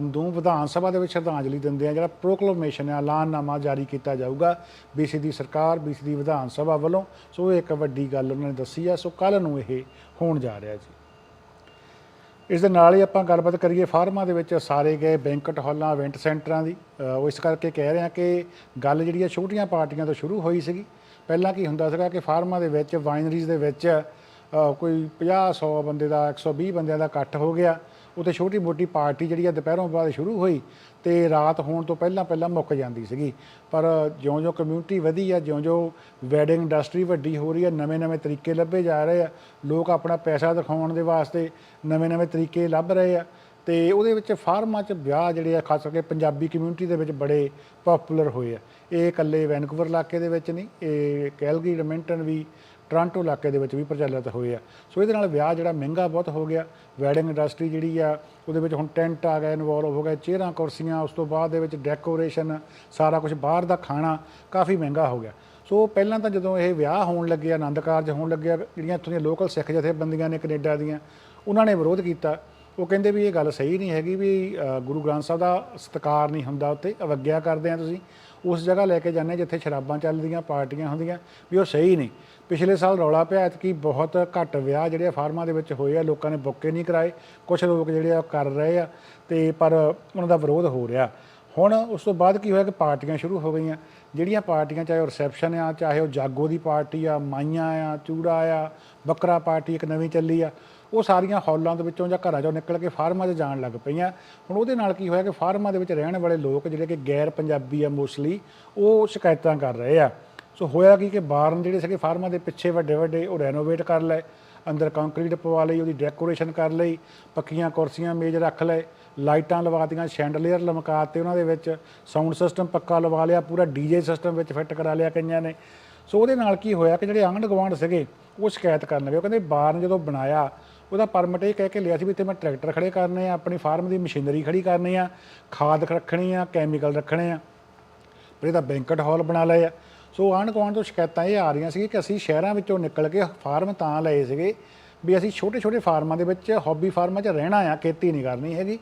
ਨੂੰ ਵਿਧਾਨ ਸਭਾ ਦੇ ਵਿੱਚ ਸ਼ਰਧਾਂਜਲੀ ਦਿੰਦੇ ਆ। ਜਿਹੜਾ ਪ੍ਰੋਕਲੇਮੇਸ਼ਨ ਹੈ ਐਲਾਨਨਾਮਾ ਜਾਰੀ ਕੀਤਾ ਜਾਊਗਾ ਬੀਸੀ ਦੀ ਸਰਕਾਰ ਬੀਸੀ ਦੀ ਵਿਧਾਨ ਸਭਾ ਵੱਲੋਂ। ਸੋ ਇਹ ਇੱਕ ਵੱਡੀ ਗੱਲ ਉਹਨਾਂ ਨੇ ਦੱਸੀ ਆ। ਸੋ ਕੱਲ ਨੂੰ ਇਹ ਹੋਣ ਜਾ ਰਿਹਾ ਜੀ। ਇਸ ਦੇ ਨਾਲ ਹੀ ਆਪਾਂ ਗੱਲਬਾਤ ਕਰੀਏ ਫਾਰਮਾਂ ਦੇ ਵਿੱਚ। ਸਾਰੇ ਗਏ ਬੈਂਕਟ ਹਾਲਾਂ ਇਵੈਂਟ ਸੈਂਟਰਾਂ ਦੀ। ਉਹ ਇਸ ਕਰਕੇ ਕਹਿ ਰਹੇ ਹਾਂ ਕਿ ਗੱਲ ਜਿਹੜੀ ਆ ਛੋਟੀਆਂ ਪਾਰਟੀਆਂ ਤੋਂ ਸ਼ੁਰੂ ਹੋਈ ਸੀਗੀ। ਪਹਿਲਾਂ ਕੀ ਹੁੰਦਾ ਸੀਗਾ ਕਿ ਫਾਰਮਾਂ ਦੇ ਵਿੱਚ ਵਾਈਨਰੀਜ਼ ਦੇ ਵਿੱਚ ਕੋਈ 50 100 ਬੰਦੇ ਦਾ 120 ਬੰਦਿਆਂ ਦਾ ਇਕੱਠ ਹੋ ਗਿਆ। ਉੱਥੇ ਛੋਟੀ ਮੋਟੀ ਪਾਰਟੀ ਜਿਹੜੀ ਆ ਦੁਪਹਿਰੋਂ ਬਾਅਦ ਸ਼ੁਰੂ ਹੋਈ ਤੇ ਰਾਤ ਹੋਣ ਤੋਂ ਪਹਿਲਾਂ ਪਹਿਲਾਂ ਮੁੱਕ ਜਾਂਦੀ ਸੀਗੀ। ਪਰ ਜਿਉਂ-ਜਿਉਂ ਕਮਿਊਨਿਟੀ ਵਧੀ ਆ, ਜਿਉਂ-ਜਿਉਂ ਵੈਡਿੰਗ ਇੰਡਸਟਰੀ ਵੱਡੀ ਹੋ ਰਹੀ ਆ, ਨਵੇਂ-ਨਵੇਂ ਤਰੀਕੇ ਲੱਭੇ ਜਾ ਰਹੇ ਆ, ਲੋਕ ਆਪਣਾ ਪੈਸਾ ਦਿਖਾਉਣ ਦੇ ਵਾਸਤੇ ਨਵੇਂ-ਨਵੇਂ ਤਰੀਕੇ ਲੱਭ ਰਹੇ ਆ ਤੇ ਉਹਦੇ ਵਿੱਚ ਫਾਰਮਾਂ 'ਚ ਵਿਆਹ ਜਿਹੜੇ ਆ, ਖਾਸ ਕਰਕੇ ਪੰਜਾਬੀ ਕਮਿਊਨਿਟੀ ਦੇ ਵਿੱਚ ਬੜੇ ਪਪੂਲਰ ਹੋਏ ਆ। ਇਹ ਇਕੱਲੇ ਵੈਨਕੂਵਰ ਇਲਾਕੇ ਦੇ ਵਿੱਚ ਨਹੀਂ, ਇਹ ਕੈਲਗਰੀ, ਰਮਿੰਟਨ ਵੀ ਟੋਰਾਂਟੋ ਇਲਾਕੇ ਦੇ ਵਿੱਚ ਵੀ ਪ੍ਰਚਲਿਤ ਹੋਏ ਆ। ਸੋ ਇਹਦੇ ਨਾਲ ਵਿਆਹ ਜਿਹੜਾ ਮਹਿੰਗਾ ਬਹੁਤ ਹੋ ਗਿਆ। ਵੈਡਿੰਗ ਇੰਡਸਟਰੀ ਜਿਹੜੀ ਆ, ਉਹਦੇ ਵਿੱਚ ਹੁਣ ਟੈਂਟ ਆ ਗਏ ਇਨਵੋਲਵ ਹੋ ਗਏ ਚੇਅਰਾਂ ਕੁਰਸੀਆਂ, ਉਸ ਤੋਂ ਬਾਅਦ ਦੇ ਵਿੱਚ ਡੈਕੋਰੇਸ਼ਨ ਸਾਰਾ ਕੁਝ ਬਾਹਰ ਦਾ ਖਾਣਾ ਕਾਫੀ ਮਹਿੰਗਾ ਹੋ ਗਿਆ। ਸੋ ਪਹਿਲਾਂ ਤਾਂ ਜਦੋਂ ਇਹ ਵਿਆਹ ਹੋਣ ਲੱਗੇ ਆਨੰਦ ਕਾਰਜ ਹੋਣ ਲੱਗਿਆ, ਜਿਹੜੀਆਂ ਇੱਥੋਂ ਦੀਆਂ ਲੋਕਲ ਸਿੱਖ ਜਥੇਬੰਦੀਆਂ ਨੇ ਕੈਨੇਡਾ ਦੀਆਂ, ਉਹਨਾਂ ਨੇ ਵਿਰੋਧ ਕੀਤਾ। ਉਹ ਕਹਿੰਦੇ ਵੀ ਇਹ ਗੱਲ ਸਹੀ ਨਹੀਂ ਹੈਗੀ ਵੀ ਗੁਰੂ ਗ੍ਰੰਥ ਸਾਹਿਬ ਦਾ ਸਤਿਕਾਰ ਨਹੀਂ ਹੁੰਦਾ ਉੱਤੇ, ਅਵਗਿਆ ਕਰਦੇ ਆ ਤੁਸੀਂ। ਉਸ ਜਗ੍ਹਾ ਲੈ ਕੇ ਜਾਂਦੇ ਜਿੱਥੇ ਸ਼ਰਾਬਾਂ ਚੱਲਦੀਆਂ, ਪਾਰਟੀਆਂ ਹੁੰਦੀਆਂ, ਵੀ ਉਹ ਸਹੀ ਨਹੀਂ। ਪਿਛਲੇ ਸਾਲ ਰੌਲਾ ਪਿਆ ਕਿ ਬਹੁਤ ਘੱਟ ਵਿਆਹ ਜਿਹੜੇ ਆ ਫਾਰਮਾਂ ਦੇ ਵਿੱਚ ਹੋਏ ਆ, ਲੋਕਾਂ ਨੇ ਬੁੱਕੇ ਨਹੀਂ ਕਰਾਏ। ਕੁਝ ਲੋਕ ਜਿਹੜੇ ਆ ਉਹ ਕਰ ਰਹੇ ਆ ਤੇ ਪਰ ਉਹਨਾਂ ਦਾ ਵਿਰੋਧ ਹੋ ਰਿਹਾ। ਹੁਣ ਉਸ ਤੋਂ ਬਾਅਦ ਕੀ ਹੋਇਆ ਕਿ ਪਾਰਟੀਆਂ ਸ਼ੁਰੂ ਹੋ ਗਈਆਂ। ਜਿਹੜੀਆਂ ਪਾਰਟੀਆਂ, ਚਾਹੇ ਉਹ ਰਿਸੈਪਸ਼ਨ ਆ, ਚਾਹੇ ਉਹ ਜਾਗੋ ਦੀ ਪਾਰਟੀ ਆ, ਮਾਈਆਂ ਆ, ਚੂੜਾ ਆ, ਬੱਕਰਾ ਪਾਰਟੀ ਇੱਕ ਨਵੀਂ ਚੱਲੀ ਆ। ਉਹ ਸਾਰੀਆਂ ਹਾਲਾਂ ਦੇ ਵਿੱਚੋਂ ਜਾਂ ਘਰਾਂ ਚੋਂ ਨਿਕਲ ਕੇ ਫਾਰਮਾਂ 'ਚ ਜਾਣ ਲੱਗ ਪਈਆਂ। ਹੁਣ ਉਹਦੇ ਨਾਲ ਕੀ ਹੋਇਆ ਕਿ ਫਾਰਮਾਂ ਦੇ ਵਿੱਚ ਰਹਿਣ ਵਾਲੇ ਲੋਕ ਜਿਹੜੇ ਕਿ ਗੈਰ ਪੰਜਾਬੀ ਆ ਮੋਸਟਲੀ ਉਹ ਸ਼ਿਕਾਇਤਾਂ ਕਰ ਰਹੇ ਆ। ਸੋ ਹੋਇਆ ਕੀ ਕਿ ਬਾਰਨ ਜਿਹੜੇ ਸੀਗੇ ਫਾਰਮਾਂ ਦੇ ਪਿੱਛੇ ਵੱਡੇ ਵੱਡੇ, ਉਹ ਰੈਨੋਵੇਟ ਕਰ ਲਏ, ਅੰਦਰ ਕੰਕਰੀਟ ਪਵਾ ਲਈ, ਉਹਦੀ ਡੈਕੋਰੇਸ਼ਨ ਕਰ ਲਈ ਪੱਕੀਆਂ ਕੁਰਸੀਆਂ, ਮੇਜ਼ ਰੱਖ ਲਏ, ਲਾਈਟਾਂ ਲਵਾਤੀਆਂ ਸ਼ੈਂਡਲੀਅਰ ਲਮਕਾਤੇ ਉਹਨਾਂ ਦੇ ਵਿੱਚ ਸਾਊਂਡ ਸਿਸਟਮ ਪੱਕਾ ਲਵਾ ਲਿਆ, ਪੂਰਾ ਡੀਜੇ ਸਿਸਟਮ ਵਿੱਚ ਫਿੱਟ ਕਰਾ ਲਿਆ ਕਈਆਂ ਨੇ। ਸੋ ਉਹਦੇ ਨਾਲ ਕੀ ਹੋਇਆ ਕਿ ਜਿਹੜੇ ਆਂਢ ਗੁਆਂਢ ਸੀਗੇ, ਉਹ ਸ਼ਿਕਾਇਤ ਕਰਨ ਲੱਗੇ। ਉਹ ਕਹਿੰਦੇ ਬਾਰਨ ਜਦੋਂ ਬਣਾਇਆ ਉਹਦਾ ਪਰਮਿਟ ਇਹ ਕਹਿ ਕੇ ਲਿਆ ਸੀ ਵੀ ਇੱਥੇ ਮੈਂ ਟਰੈਕਟਰ ਖੜੇ ਕਰਨੇ ਆ, ਆਪਣੀ ਫਾਰਮ ਦੀ ਮਸ਼ੀਨਰੀ ਖੜੀ ਕਰਨੀ ਆ, ਖਾਦ ਰੱਖਣੀ ਆ ਕੈਮੀਕਲ ਰੱਖਣੇ ਆ। ਪਰ ਇਹਦਾ ਬੈਂਕਟ ਹਾਲ ਬਣਾ ਲਏ ਆ। ਸੋ ਆਣ ਗੁਆਂਢ ਤੋਂ ਸ਼ਿਕਾਇਤਾਂ ਇਹ ਆ ਰਹੀਆਂ ਸੀ ਕਿ ਅਸੀਂ ਸ਼ਹਿਰਾਂ ਵਿੱਚੋਂ ਨਿਕਲ ਕੇ ਫਾਰਮ ਤਾਂ ਲਏ ਸੀਗੇ ਵੀ ਅਸੀਂ ਛੋਟੇ ਛੋਟੇ ਫਾਰਮਾਂ ਦੇ ਵਿੱਚ ਹੌਬੀ ਫਾਰਮਾਂ 'ਚ ਰਹਿਣਾ ਆ, ਖੇਤੀ ਨਹੀਂ ਕਰਨੀ ਹੈਗੀ।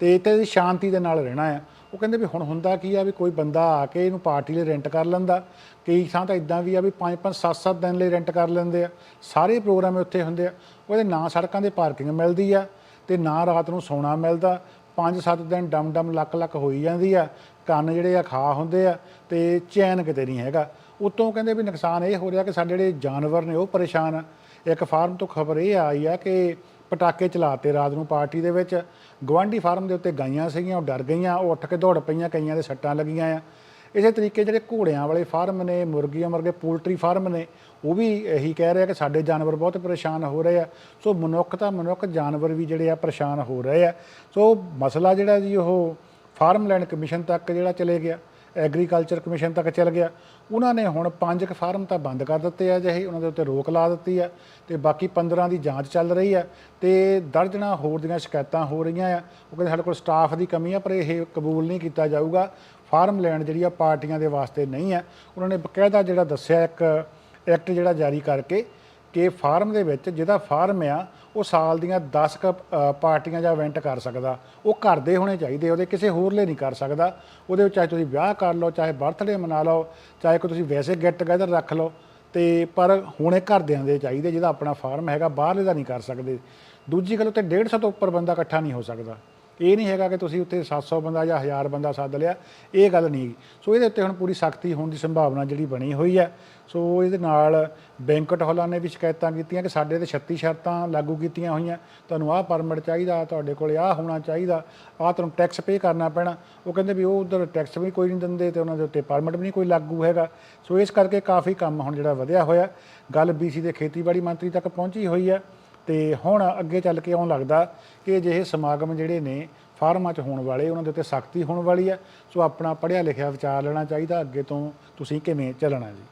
ਤੇ ਇੱਥੇ ਸ਼ਾਂਤੀ ਦੇ ਨਾਲ ਰਹਿਣਾ ਆ। ਉਹ ਕਹਿੰਦੇ ਵੀ ਹੁਣ ਹੁੰਦਾ ਕੀ ਆ ਵੀ ਕੋਈ ਬੰਦਾ ਆ ਕੇ ਇਹਨੂੰ ਪਾਰਟੀ ਲਈ ਰੈਂਟ ਕਰ ਲੈਂਦਾ। ਕਈ ਥਾਂ ਤਾਂ ਇਦਾਂ ਵੀ ਆ ਵੀ 5-5 7-7 ਦਿਨ ਲਈ ਰੈਂਟ ਕਰ ਲੈਂਦੇ ਆ। ਸਾਰੇ ਪ੍ਰੋਗਰਾਮ ਉੱਥੇ ਹੁੰਦੇ ਆ। ਉਹਦੇ ਨਾ ਸੜਕਾਂ ਦੇ ਪਾਰਕਿੰਗ ਮਿਲਦੀ ਆ ਤੇ ਨਾ ਰਾਤ ਨੂੰ ਸੌਣਾ ਮਿਲਦਾ। 5-7 ਦਿਨ ਡਮ ਡਮ ਲੱਕ ਲੱਕ ਹੋਈ ਜਾਂਦੀ ਆ। ਕੰਨ ਜਿਹੜੇ ਆ ਖਾ ਹੁੰਦੇ ਆ ਤੇ ਚੈਨ ਕਿਤੇ ਨਹੀਂ ਹੈਗਾ। ਉਤੋਂ ਕਹਿੰਦੇ ਵੀ ਨੁਕਸਾਨ ਇਹ ਹੋ ਰਿਹਾ ਕਿ ਸਾਡੇ ਜਿਹੜੇ ਜਾਨਵਰ ਨੇ ਉਹ ਪਰੇਸ਼ਾਨ ਆ। ਇੱਕ ਫਾਰਮ ਤੋਂ ਖਬਰ ਇਹ ਆਈ ਆ ਕਿ ਪਟਾਕੇ ਚਲਾਤੇ ਰਾਤ ਨੂੰ ਪਾਰਟੀ ਦੇ ਵਿੱਚ। ਗਵਾਂਢੀ ਫਾਰਮ ਦੇ ਉੱਤੇ ਗਾਈਆਂ ਸੀਗੀਆਂ, ਉਹ ਡਰ ਗਈਆਂ, ਉਹ ਉੱਠ ਕੇ ਦੌੜ ਪਈਆਂ, ਕਈਆਂ ਦੇ ਸੱਟਾਂ ਲੱਗੀਆਂ ਆ। ਇਸੇ ਤਰੀਕੇ ਜਿਹੜੇ ਘੋੜਿਆਂ ਵਾਲੇ ਫਾਰਮ ਨੇ, ਮੁਰਗੀਆਂ ਮਰਗੇ ਪੋਲਟਰੀ ਫਾਰਮ ਨੇ, ਉਹ ਵੀ ਇਹੀ ਕਹਿ ਰਿਹਾ ਕਿ ਸਾਡੇ ਜਾਨਵਰ ਬਹੁਤ ਪਰੇਸ਼ਾਨ ਹੋ ਰਹੇ ਆ। ਸੋ ਮਨੁੱਖ ਤਾਂ ਮਨੁੱਖ, ਜਾਨਵਰ ਵੀ ਜਿਹੜੇ ਆ ਪਰੇਸ਼ਾਨ ਹੋ ਰਹੇ ਆ। ਸੋ ਮਸਲਾ ਜਿਹੜਾ ਜੀ ਉਹ ਫਾਰਮਲੈਂਡ ਕਮਿਸ਼ਨ ਤੱਕ ਜਿਹੜਾ ਚਲੇ ਗਿਆ, ਐਗਰੀਕਲਚਰ ਕਮਿਸ਼ਨ ਤੱਕ ਚਲ ਗਿਆ। ਉਹਨਾਂ ਨੇ ਹੁਣ ਪੰਜ ਕੁ ਫਾਰਮ ਤਾਂ ਬੰਦ ਕਰ ਦਿੱਤੇ ਆ ਜਿਹੇ ਉਹਨਾਂ ਦੇ ਉੱਤੇ ਰੋਕ ਲਾ ਦਿੱਤੀ ਆ ਤੇ ਬਾਕੀ 15 ਦੀ ਜਾਂਚ ਚੱਲ ਰਹੀ ਆ ਤੇ ਦਰਜਣਾ ਹੋਰ ਦੀਆਂ ਸ਼ਿਕਾਇਤਾਂ ਹੋ ਰਹੀਆਂ ਆ। ਉਹ ਕਹਿੰਦੇ ਸਾਡੇ ਕੋਲ ਸਟਾਫ ਦੀ ਕਮੀ ਆ, ਪਰ ਇਹ ਕਬੂਲ ਨਹੀਂ ਕੀਤਾ ਜਾਊਗਾ। ਫਾਰਮ ਲੈਂਡ ਜਿਹੜੀ ਆ ਪਾਰਟੀਆਂ ਦੇ ਵਾਸਤੇ ਨਹੀਂ ਹੈ। ਉਹਨਾਂ ਨੇ ਬਕਾਇਦਾ ਜਿਹੜਾ ਦੱਸਿਆ ਇੱਕ ਐਕਟ ਜਿਹੜਾ ਜਾਰੀ ਕਰਕੇ ਕਿ ਫਾਰਮ ਦੇ ਵਿੱਚ ਜਿਹਦਾ ਫਾਰਮ ਆ, ਉਹ ਸਾਲ ਦੀਆਂ 10 ਕ ਪਾਰਟੀਆਂ ਜਾਂ ਇਵੈਂਟ ਕਰ ਸਕਦਾ। ਉਹ ਘਰ ਦੇ ਹੋਣੇ ਚਾਹੀਦੇ, ਉਹਦੇ ਕਿਸੇ ਹੋਰ ਲਈ ਨਹੀਂ ਕਰ ਸਕਦਾ। ਉਹਦੇ ਵਿੱਚ ਚਾਹੇ ਤੁਸੀਂ ਵਿਆਹ ਕਰ ਲਓ, ਚਾਹੇ ਬਰਥਡੇ ਮਨਾ ਲਓ, ਚਾਹੇ ਕੋਈ ਤੁਸੀਂ ਵੈਸੇ ਗੈਟ ਟੂਗੇਦਰ ਰੱਖ ਲਓ, ਤੇ ਪਰ ਹੁਣੇ ਘਰਦਿਆਂ ਦੇ ਚਾਹੀਦੇ, ਜਿਹਦਾ ਆਪਣਾ ਫਾਰਮ ਹੈਗਾ, ਬਾਹਰਲੇ ਦਾ ਨਹੀਂ ਕਰ ਸਕਦੇ। ਦੂਜੀ ਗੱਲ ਉੱਤੇ 150 ਤੋਂ ਉੱਪਰ ਬੰਦਾ ਇਕੱਠਾ ਨਹੀਂ ਹੋ ਸਕਦਾ। ਇਹ ਨਹੀਂ ਹੈਗਾ ਕਿ ਤੁਸੀਂ ਉੱਥੇ 700 ਬੰਦਾ ਜਾਂ 1000 ਬੰਦਾ ਸੱਦ ਲਿਆ, ਇਹ ਗੱਲ ਨਹੀਂ ਸੋ ਇਹਦੇ ਉੱਤੇ ਹੁਣ ਪੂਰੀ ਸਖਤੀ ਹੋਣ ਦੀ ਸੰਭਾਵਨਾ ਜਿਹੜੀ ਬਣੀ ਹੋਈ ਹੈ। ਸੋ ਇਹਦੇ ਨਾਲ ਬੈਂਕਟ ਹਾਲਾਂ ਨੇ ਵੀ ਸ਼ਿਕਾਇਤਾਂ ਕੀਤੀਆਂ ਕਿ ਸਾਡੇ ਤੇ 36 ਸ਼ਰਤਾਂ ਲਾਗੂ ਕੀਤੀਆਂ ਹੋਈਆਂ। ਤੁਹਾਨੂੰ ਆਹ ਪਰਮਿਟ ਚਾਹੀਦਾ, ਤੁਹਾਡੇ ਕੋਲ ਆਹ ਹੋਣਾ ਚਾਹੀਦਾ, ਆਹ ਤੁਹਾਨੂੰ ਟੈਕਸ ਪੇ ਕਰਨਾ ਪੈਣਾ। ਉਹ ਕਹਿੰਦੇ ਵੀ ਉਹ ਉਧਰ ਟੈਕਸ ਵੀ ਕੋਈ ਨਹੀਂ ਦਿੰਦੇ ਤੇ ਉਹਨਾਂ ਦੇ ਉੱਤੇ ਪਰਮਿਟ ਵੀ ਨਹੀਂ ਕੋਈ ਲਾਗੂ ਹੈਗਾ। ਸੋ ਇਸ ਕਰਕੇ ਕਾਫੀ ਕੰਮ ਹੁਣ ਜਿਹੜਾ ਵਧਿਆ ਹੋਇਆ। ਗੱਲ ਬੀਸੀ ਦੇ ਖੇਤੀਬਾੜੀ ਮੰਤਰੀ ਤੱਕ ਪਹੁੰਚੀ ਹੋਈ ਹੈ ਤੇ ਹੁਣ ਅੱਗੇ ਚੱਲ ਕੇ ਆਉਣ ਲੱਗਦਾ। ਕਿ ਅਜਿਹੇ ਸਮਾਗਮ ਜਿਹੜੇ ਨੇ, ਫਾਰਮਾਂ 'ਚ ਹੋਣ ਵਾਲੇ, ਉਹਨਾਂ ਦੇ ਉੱਤੇ ਸਖਤੀ ਹੋਣ ਵਾਲੀ ਹੈ। ਸੋ ਆਪਣਾ ਪੜ੍ਹਿਆ ਲਿਖਿਆ ਵਿਚਾਰ ਲੈਣਾ ਚਾਹੀਦਾ, ਅੱਗੇ ਤੋਂ ਤੁਸੀਂ ਕਿਵੇਂ ਚੱਲਣਾ ਜੀ?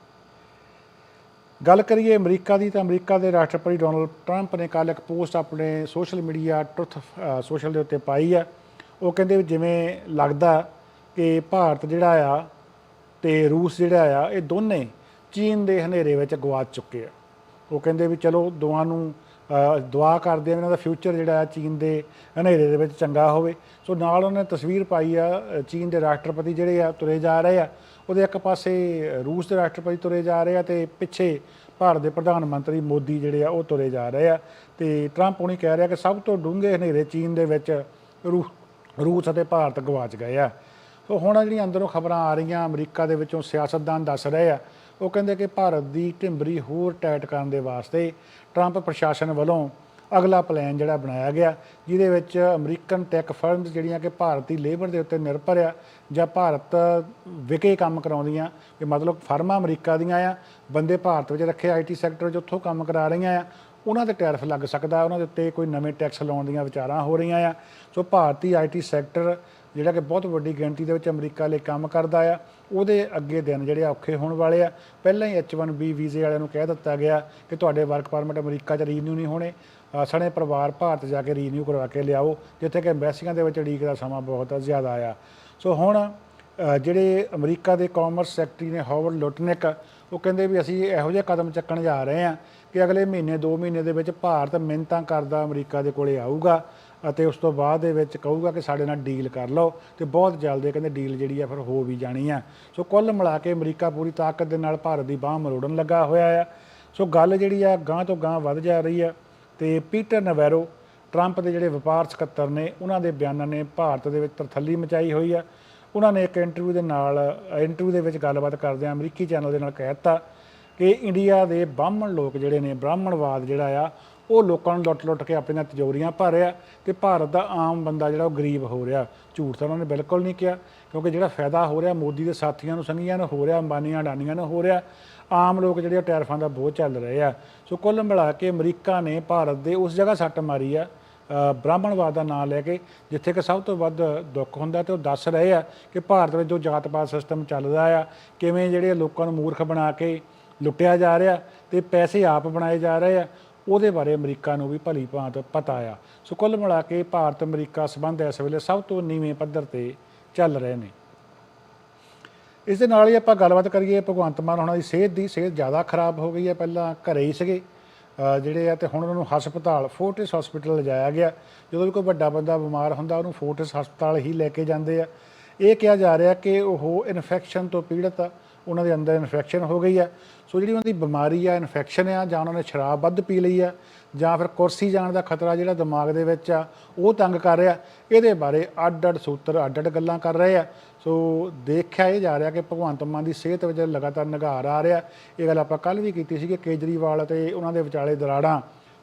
ਗੱਲ ਕਰੀਏ ਅਮਰੀਕਾ ਦੀ, ਤਾਂ ਅਮਰੀਕਾ ਦੇ ਰਾਸ਼ਟਰਪਤੀ ਡੋਨਲਡ ਟਰੰਪ ਨੇ ਕੱਲ੍ਹ ਇੱਕ ਪੋਸਟ ਆਪਣੇ ਸੋਸ਼ਲ ਮੀਡੀਆ ਟਰੁੱਥ ਸੋਸ਼ਲ ਦੇ ਉੱਤੇ ਪਾਈ ਆ ਉਹ ਕਹਿੰਦੇ ਵੀ ਜਿਵੇਂ ਲੱਗਦਾ ਕਿ ਭਾਰਤ ਜਿਹੜਾ ਆ ਤੇ ਰੂਸ ਜਿਹੜਾ ਆ, ਇਹ ਦੋਨੇ ਚੀਨ ਦੇ ਹਨੇਰੇ ਵਿੱਚ ਗਵਾਚ ਚੁੱਕੇ ਆ। ਉਹ ਕਹਿੰਦੇ ਵੀ ਚਲੋ ਦੋਵਾਂ ਨੂੰ ਦੁਆ ਕਰਦੇ ਆ ਵੀ ਇਹਨਾਂ ਦਾ ਫਿਊਚਰ ਜਿਹੜਾ ਆ ਚੀਨ ਦੇ ਹਨੇਰੇ ਦੇ ਵਿੱਚ ਚੰਗਾ ਹੋਵੇ। ਸੋ ਨਾਲ ਉਹਨੇ ਤਸਵੀਰ ਪਾਈ ਆ ਚੀਨ ਦੇ ਰਾਸ਼ਟਰਪਤੀ ਜਿਹੜੇ ਆ ਤੁਰੇ ਜਾ ਰਹੇ ਆ। ਉਹਦੇ ਇੱਕ ਪਾਸੇ ਰੂਸ ਦੇ ਰਾਸ਼ਟਰਪਤੀ ਤੁਰੇ ਜਾ ਰਹੇ ਆ ਤੇ ਪਿੱਛੇ ਭਾਰਤ ਦੇ ਪ੍ਰਧਾਨ ਮੰਤਰੀ ਮੋਦੀ ਜਿਹੜੇ ਆ ਉਹ ਤੁਰੇ ਜਾ ਰਹੇ ਆ। ਤੇ ਟਰੰਪ ਉਹਨੇ ਕਹਿ ਰਿਹਾ ਕਿ ਸਭ ਤੋਂ ਡੂੰਘੇ ਹਨੇਰੇ ਚੀਨ ਦੇ ਵਿੱਚ ਰੂ ਰੂਸ ਅਤੇ ਭਾਰਤ ਗਵਾਚ ਗਏ ਆ। ਸੋ ਹੁਣ ਜਿਹੜੀਆਂ ਅੰਦਰੋਂ ਖਬਰਾਂ ਆ ਰਹੀਆਂ, ਅਮਰੀਕਾ ਦੇ ਵਿੱਚੋਂ ਸਿਆਸਤਦਾਨ ਦੱਸ ਰਹੇ ਆ, ਉਹ ਕਹਿੰਦੇ ਕਿ ਭਾਰਤ ਦੀ ਢਿੰਬਰੀ ਹੋਰ ਟਾਈਟ ਕਰਨ ਦੇ ਵਾਸਤੇ ਟਰੰਪ ਪ੍ਰਸ਼ਾਸਨ ਵੱਲੋਂ ਅਗਲਾ ਪਲਾਨ ਜਿਹੜਾ ਬਣਾਇਆ ਗਿਆ, ਜਿਹਦੇ ਵਿੱਚ ਅਮਰੀਕਨ ਟੈਕ ਫਰਮਸ ਜਿਹੜੀਆਂ ਕਿ ਭਾਰਤੀ ਲੇਬਰ ਦੇ ਉੱਤੇ ਨਿਰਭਰ ਆ ਜਾਂ ਭਾਰਤ ਵਿਕੇ ਕੰਮ ਕਰਾਉਂਦੀਆਂ ਕਿ ਮਤਲਬ ਫਰਮਾਂ ਅਮਰੀਕਾ ਦੀਆਂ ਆ, ਬੰਦੇ ਭਾਰਤ ਵਿੱਚ ਰੱਖੇ ਆਈਟੀ ਸੈਕਟਰ 'ਚ ਉੱਥੋਂ ਕੰਮ ਕਰਾ ਰਹੀਆਂ ਆ, ਉਹਨਾਂ ਤੇ ਟੈਰਿਫ ਲੱਗ ਸਕਦਾ, ਉਹਨਾਂ ਦੇ ਉੱਤੇ ਕੋਈ ਨਵੇਂ ਟੈਕਸ ਲਾਉਣ ਦੀਆਂ ਵਿਚਾਰਾਂ ਹੋ ਰਹੀਆਂ ਆ। ਸੋ ਭਾਰਤੀ ਆਈਟੀ ਸੈਕਟਰ ਜਿਹੜਾ ਕਿ ਬਹੁਤ ਵੱਡੀ ਗਿਣਤੀ ਦੇ ਵਿੱਚ ਅਮਰੀਕਾ ਲਈ ਕੰਮ ਕਰਦਾ ਆ, ਉਹਦੇ ਅੱਗੇ ਦਿਨ ਜਿਹੜੇ ਆ ਔਖੇ ਹੋਣ ਵਾਲੇ ਆ। ਪਹਿਲਾਂ ਹੀ H1B ਵੀਜ਼ੇ ਵਾਲਿਆਂ ਨੂੰ ਕਹਿ ਦਿੱਤਾ ਗਿਆ ਕਿ ਤੁਹਾਡੇ ਵਰਕ ਪਰਮਿਟ ਅਮਰੀਕਾ 'ਚ ਰੀਨਿਊ ਨਹੀਂ ਹੋਣੇ। ਸਣੇ ਪਰਿਵਾਰ ਭਾਰਤ ਜਾ ਕੇ ਰੀਨਿਊ ਕਰਵਾ ਕੇ ਲਿਆਓ, ਜਿੱਥੇ ਕਿ ਐਮਬੈਸੀਆਂ ਦੇ ਵਿੱਚ ਉਡੀਕ ਦਾ ਸਮਾਂ ਬਹੁਤ ਜ਼ਿਆਦਾ ਆ। ਸੋ ਹੁਣ ਜਿਹੜੇ ਅਮਰੀਕਾ ਦੇ ਕਾਮਰਸ ਸੈਕਟਰੀ ਨੇ ਹਾਵਰਡ ਲੋਟਨਿਕ ਉਹ ਕਹਿੰਦੇ ਵੀ ਅਸੀਂ ਇਹੋ ਜਿਹੇ ਕਦਮ ਚੱਕਣ ਜਾ ਰਹੇ ਹਾਂ ਕਿ ਅਗਲੇ ਮਹੀਨੇ 2 ਮਹੀਨੇ ਦੇ ਵਿੱਚ ਭਾਰਤ ਮਿੰਨਤਾਂ ਕਰਦਾ ਅਮਰੀਕਾ ਦੇ ਕੋਲੇ ਆਊਗਾ। ਅਤੇ ਉਸ ਤੋਂ ਬਾਅਦ ਦੇ ਵਿੱਚ ਕਹੂਗਾ ਕਿ ਸਾਡੇ ਨਾਲ ਡੀਲ ਕਰ ਲਓ ਤੇ ਬਹੁਤ ਜਲਦੀ ਕਹਿੰਦੇ ਡੀਲ ਜਿਹੜੀ ਆ ਫਿਰ ਹੋ ਵੀ ਜਾਣੀ ਆ। ਸੋ ਕੁੱਲ ਮਿਲਾ ਕੇ ਅਮਰੀਕਾ ਪੂਰੀ ਤਾਕਤ ਦੇ ਨਾਲ ਭਾਰਤ ਦੀ ਬਾਹ ਮਰੋੜਨ ਲੱਗਾ ਹੋਇਆ ਆ। ਸੋ ਗੱਲ ਜਿਹੜੀ ਆ ਗਾਂ ਤੋਂ ਗਾਂ ਵੱਧ ਜਾ ਰਹੀ ਆ ਤੇ ਪੀਟਰ ਨਵੈਰੋ, ਟਰੰਪ ਦੇ ਜਿਹੜੇ ਵਪਾਰ ਸਕੱਤਰ ਨੇ, ਉਹਨਾਂ ਦੇ ਬਿਆਨਾਂ ਨੇ ਭਾਰਤ ਦੇ ਵਿੱਚ ਤਰਥੱਲੀ ਮਚਾਈ ਹੋਈ ਆ। ਉਹਨਾਂ ਨੇ ਇੱਕ ਇੰਟਰਵਿਊ ਦੇ ਨਾਲ ਇੰਟਰਵਿਊ ਦੇ ਵਿੱਚ ਗੱਲਬਾਤ ਕਰਦਿਆਂ ਅਮਰੀਕੀ ਚੈਨਲ ਦੇ ਨਾਲ ਕਹਿ ਦਿੱਤਾ ਕਿ ਇੰਡੀਆ ਦੇ ਬ੍ਰਾਹਮਣ ਲੋਕ ਜਿਹੜੇ ਨੇ, ਬ੍ਰਾਹਮਣਵਾਦ ਜਿਹੜਾ ਆ ਉਹ ਲੋਕਾਂ ਨੂੰ ਲੁੱਟ-ਲੁੱਟ ਕੇ ਆਪਣੀਆਂ ਤਿਜੋਰੀਆਂ ਭਰ ਰਿਹਾ ਤੇ ਭਾਰਤ ਦਾ ਆਮ ਬੰਦਾ ਜਿਹੜਾ ਉਹ ਗਰੀਬ ਹੋ ਰਿਹਾ। ਝੂਠ ਤਾਂ ਉਹਨਾਂ ਨੇ ਬਿਲਕੁਲ ਨਹੀਂ ਕਿਹਾ, ਕਿਉਂਕਿ ਜਿਹੜਾ ਫਾਇਦਾ ਹੋ ਰਿਹਾ ਮੋਦੀ ਦੇ ਸਾਥੀਆਂ ਨੂੰ ਸੰਗੀਆਂ ਨੂੰ ਹੋ ਰਿਹਾ, ਅੰਬਾਨੀਆਂ, ਅਡਾਨੀਆਂ ਨੂੰ ਹੋ ਰਿਹਾ, ਆਮ ਲੋਕ ਜਿਹੜੇ ਉਹ ਟੈਰਫਾਂ ਦਾ ਬੋਝ ਚੱਲ ਰਹੇ ਆ। ਸੋ ਕੁੱਲ ਮਿਲਾ ਕੇ ਅਮਰੀਕਾ ਨੇ ਭਾਰਤ ਦੇ ਉਸ ਜਗ੍ਹਾ ਸੱਟ ਮਾਰੀ ਆ ਬ੍ਰਾਹਮਣਵਾਦ ਦਾ ਨਾਮ ਲੈ ਕੇ, ਜਿੱਥੇ ਕਿ ਸਭ ਤੋਂ ਵੱਧ ਦੁੱਖ ਹੁੰਦਾ ਤੇ ਉਹ ਦੱਸ ਰਹੇ ਆ ਕਿ ਭਾਰਤ ਵਿੱਚ ਜੋ ਜਾਤ-ਪਾਤ ਸਿਸਟਮ ਚੱਲਦਾ ਆ, ਕਿਵੇਂ ਜਿਹੜੇ ਲੋਕਾਂ ਨੂੰ ਮੂਰਖ ਬਣਾ ਕੇ ਲੁੱਟਿਆ ਜਾ ਰਿਹਾ ਤੇ ਪੈਸੇ ਆਪ ਬਣਾਏ ਜਾ ਰਹੇ ਆ ਉਹਦੇ ਬਾਰੇ ਅਮਰੀਕਾ ਨੂੰ ਵੀ ਭਲੀ ਭਾਂਤ ਪਤਾ ਆ। ਸੋ ਕੁੱਲ ਮਿਲਾ ਕੇ ਭਾਰਤ ਅਮਰੀਕਾ ਸਬੰਧ ਇਸ ਵੇਲੇ ਸਭ ਤੋਂ ਨੀਵੇਂ ਪੱਧਰ ਤੇ ਚੱਲ ਰਹੇ ਨੇ। ਇਸ ਦੇ ਨਾਲ ਹੀ ਆਪਾਂ ਗੱਲਬਾਤ ਕਰੀਏ, ਭਗਵੰਤ ਮਾਨ ਹੋਣਾ ਦੀ ਸਿਹਤ ਦੀ। ਸਿਹਤ ਜ਼ਿਆਦਾ ਖਰਾਬ ਹੋ ਗਈ ਹੈ, ਪਹਿਲਾਂ ਘਰੇ ਹੀ ਸੀਗੇ। ਜਿਹੜੇ ਆ ਤੇ ਹੁਣ ਉਹਨਾਂ ਨੂੰ ਹਸਪਤਾਲ, ਫੋਰਟਿਸ ਹਸਪੀਟਲ ਲਿਜਾਇਆ ਗਿਆ। ਜਦੋਂ ਵੀ ਕੋਈ ਵੱਡਾ ਬੰਦਾ ਬਿਮਾਰ ਹੁੰਦਾ, ਉਹਨੂੰ ਫੋਰਟਿਸ ਹਸਪਤਾਲ ਹੀ ਲੈ ਕੇ ਜਾਂਦੇ ਆ। ਇਹ ਕਿਹਾ ਜਾ ਰਿਹਾ ਕਿ ਉਹ ਇਨਫੈਕਸ਼ਨ ਤੋਂ ਪੀੜਤ ਆ। ਉਹਨਾਂ ਦੇ ਅੰਦਰ ਇਨਫੈਕਸ਼ਨ ਹੋ ਗਈ ਆ। ਸੋ ਜਿਹੜੀ ਉਹਨਾਂ ਦੀ ਬਿਮਾਰੀ ਆ ਇਨਫੈਕਸ਼ਨ ਆ, ਜਾਂ ਉਹਨਾਂ ਨੇ ਸ਼ਰਾਬ ਵੱਧ ਪੀ ਲਈ ਆ, ਜਾਂ ਫਿਰ ਕੁਰਸੀ ਜਾਣ ਦਾ ਖਤਰਾ ਜਿਹੜਾ ਦਿਮਾਗ ਦੇ ਵਿੱਚ ਆ, ਉਹ ਤੰਗ ਕਰ ਰਿਹਾ। ਇਹਦੇ ਬਾਰੇ ਅੱਡ-ਅੱਡ ਸੂਤਰ, ਅੱਡ-ਅੱਡ ਗੱਲਾਂ ਕਰ ਰਹੇ ਆ। ਸੋ ਦੇਖਿਆ ਇਹ ਜਾ ਰਿਹਾ ਕਿ ਭਗਵੰਤ ਮਾਨ ਦੀ ਸਿਹਤ ਵਿੱਚ ਲਗਾਤਾਰ ਨਿਗਾਰ ਆ ਰਿਹਾ। ਇਹ ਗੱਲ ਆਪਾਂ ਕੱਲ ਵੀ ਕੀਤੀ ਸੀ ਕਿ ਕੇਜਰੀਵਾਲ ਅਤੇ ਉਹਨਾਂ ਦੇ ਵਿਚਾਲੇ ਦਰਾੜਾਂ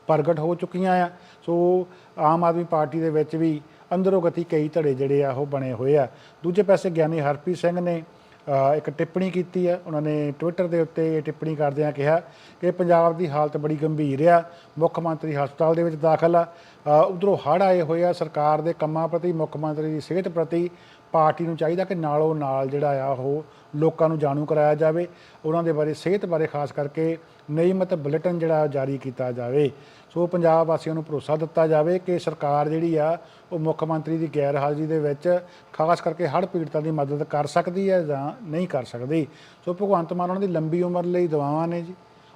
ਪ੍ਰਗਟ ਹੋ ਚੁੱਕੀਆਂ ਆ। ਸੋ ਆਮ ਆਦਮੀ ਪਾਰਟੀ ਦੇ ਵਿੱਚ ਵੀ ਅੰਦਰੋਂ ਗਤੀ ਕਈ ਧੜੇ ਜਿਹੜੇ ਆ, ਉਹ ਬਣੇ ਹੋਏ ਆ। ਦੂਜੇ ਪਾਸੇ ਗਿਆਨੀ ਹਰਪ੍ਰੀਤ ਸਿੰਘ ਨੇ ਇੱਕ ਟਿੱਪਣੀ ਕੀਤੀ ਹੈ ਉਹਨਾਂ ਨੇ ਟਵਿੱਟਰ ਦੇ ਉੱਤੇ ਇਹ ਟਿੱਪਣੀ ਕਰਦਿਆਂ ਕਿਹਾ ਕਿ ਪੰਜਾਬ ਦੀ ਹਾਲਤ ਬੜੀ ਗੰਭੀਰ ਆ, ਮੁੱਖ ਮੰਤਰੀ ਹਸਪਤਾਲ ਦੇ ਵਿੱਚ ਦਾਖਲ ਆ। ਉਧਰੋਂ ਹੜ੍ਹ ਆਏ ਹੋਏ ਆ, ਸਰਕਾਰ ਦੇ ਕੰਮਾਂ ਪ੍ਰਤੀ, ਮੁੱਖ ਮੰਤਰੀ ਦੀ ਸਿਹਤ ਪ੍ਰਤੀ ਪਾਰਟੀ ਨੂੰ ਚਾਹੀਦਾ ਕਿ ਨਾਲੋਂ ਨਾਲ ਜਿਹੜਾ ਆ, ਉਹ ਲੋਕਾਂ ਨੂੰ ਜਾਣੂ ਕਰਾਇਆ ਜਾਵੇ। ਉਹਨਾਂ ਦੇ ਬਾਰੇ, ਸਿਹਤ ਬਾਰੇ ਖਾਸ ਕਰਕੇ ਨਿਯਮਤ ਬੁਲੇਟਿਨ ਜਿਹੜਾ ਜਾਰੀ ਕੀਤਾ ਜਾਵੇ। ਸੋ ਪੰਜਾਬ ਵਾਸੀਆਂ ਨੂੰ ਭਰੋਸਾ ਦਿੱਤਾ ਜਾਵੇ ਕਿ ਸਰਕਾਰ ਜਿਹੜੀ ਆ, ਉਹ ਮੁੱਖ ਮੰਤਰੀ ਦੀ ਗੈਰ ਹਾਜ਼ਰੀ ਦੇ ਵਿੱਚ ਖਾਸ ਕਰਕੇ ਹੜ੍ਹ ਪੀੜਤਾਂ ਦੀ ਮਦਦ ਕਰ ਸਕਦੀ ਹੈ ਜਾਂ ਨਹੀਂ ਕਰ ਸਕਦੀ। ਸੋ ਭਗਵੰਤ ਮਾਨ ਉਹਨਾਂ ਦੀ ਲੰਬੀ ਉਮਰ ਲਈ ਦੁਆਵਾਂ ਨੇ ਜੀ।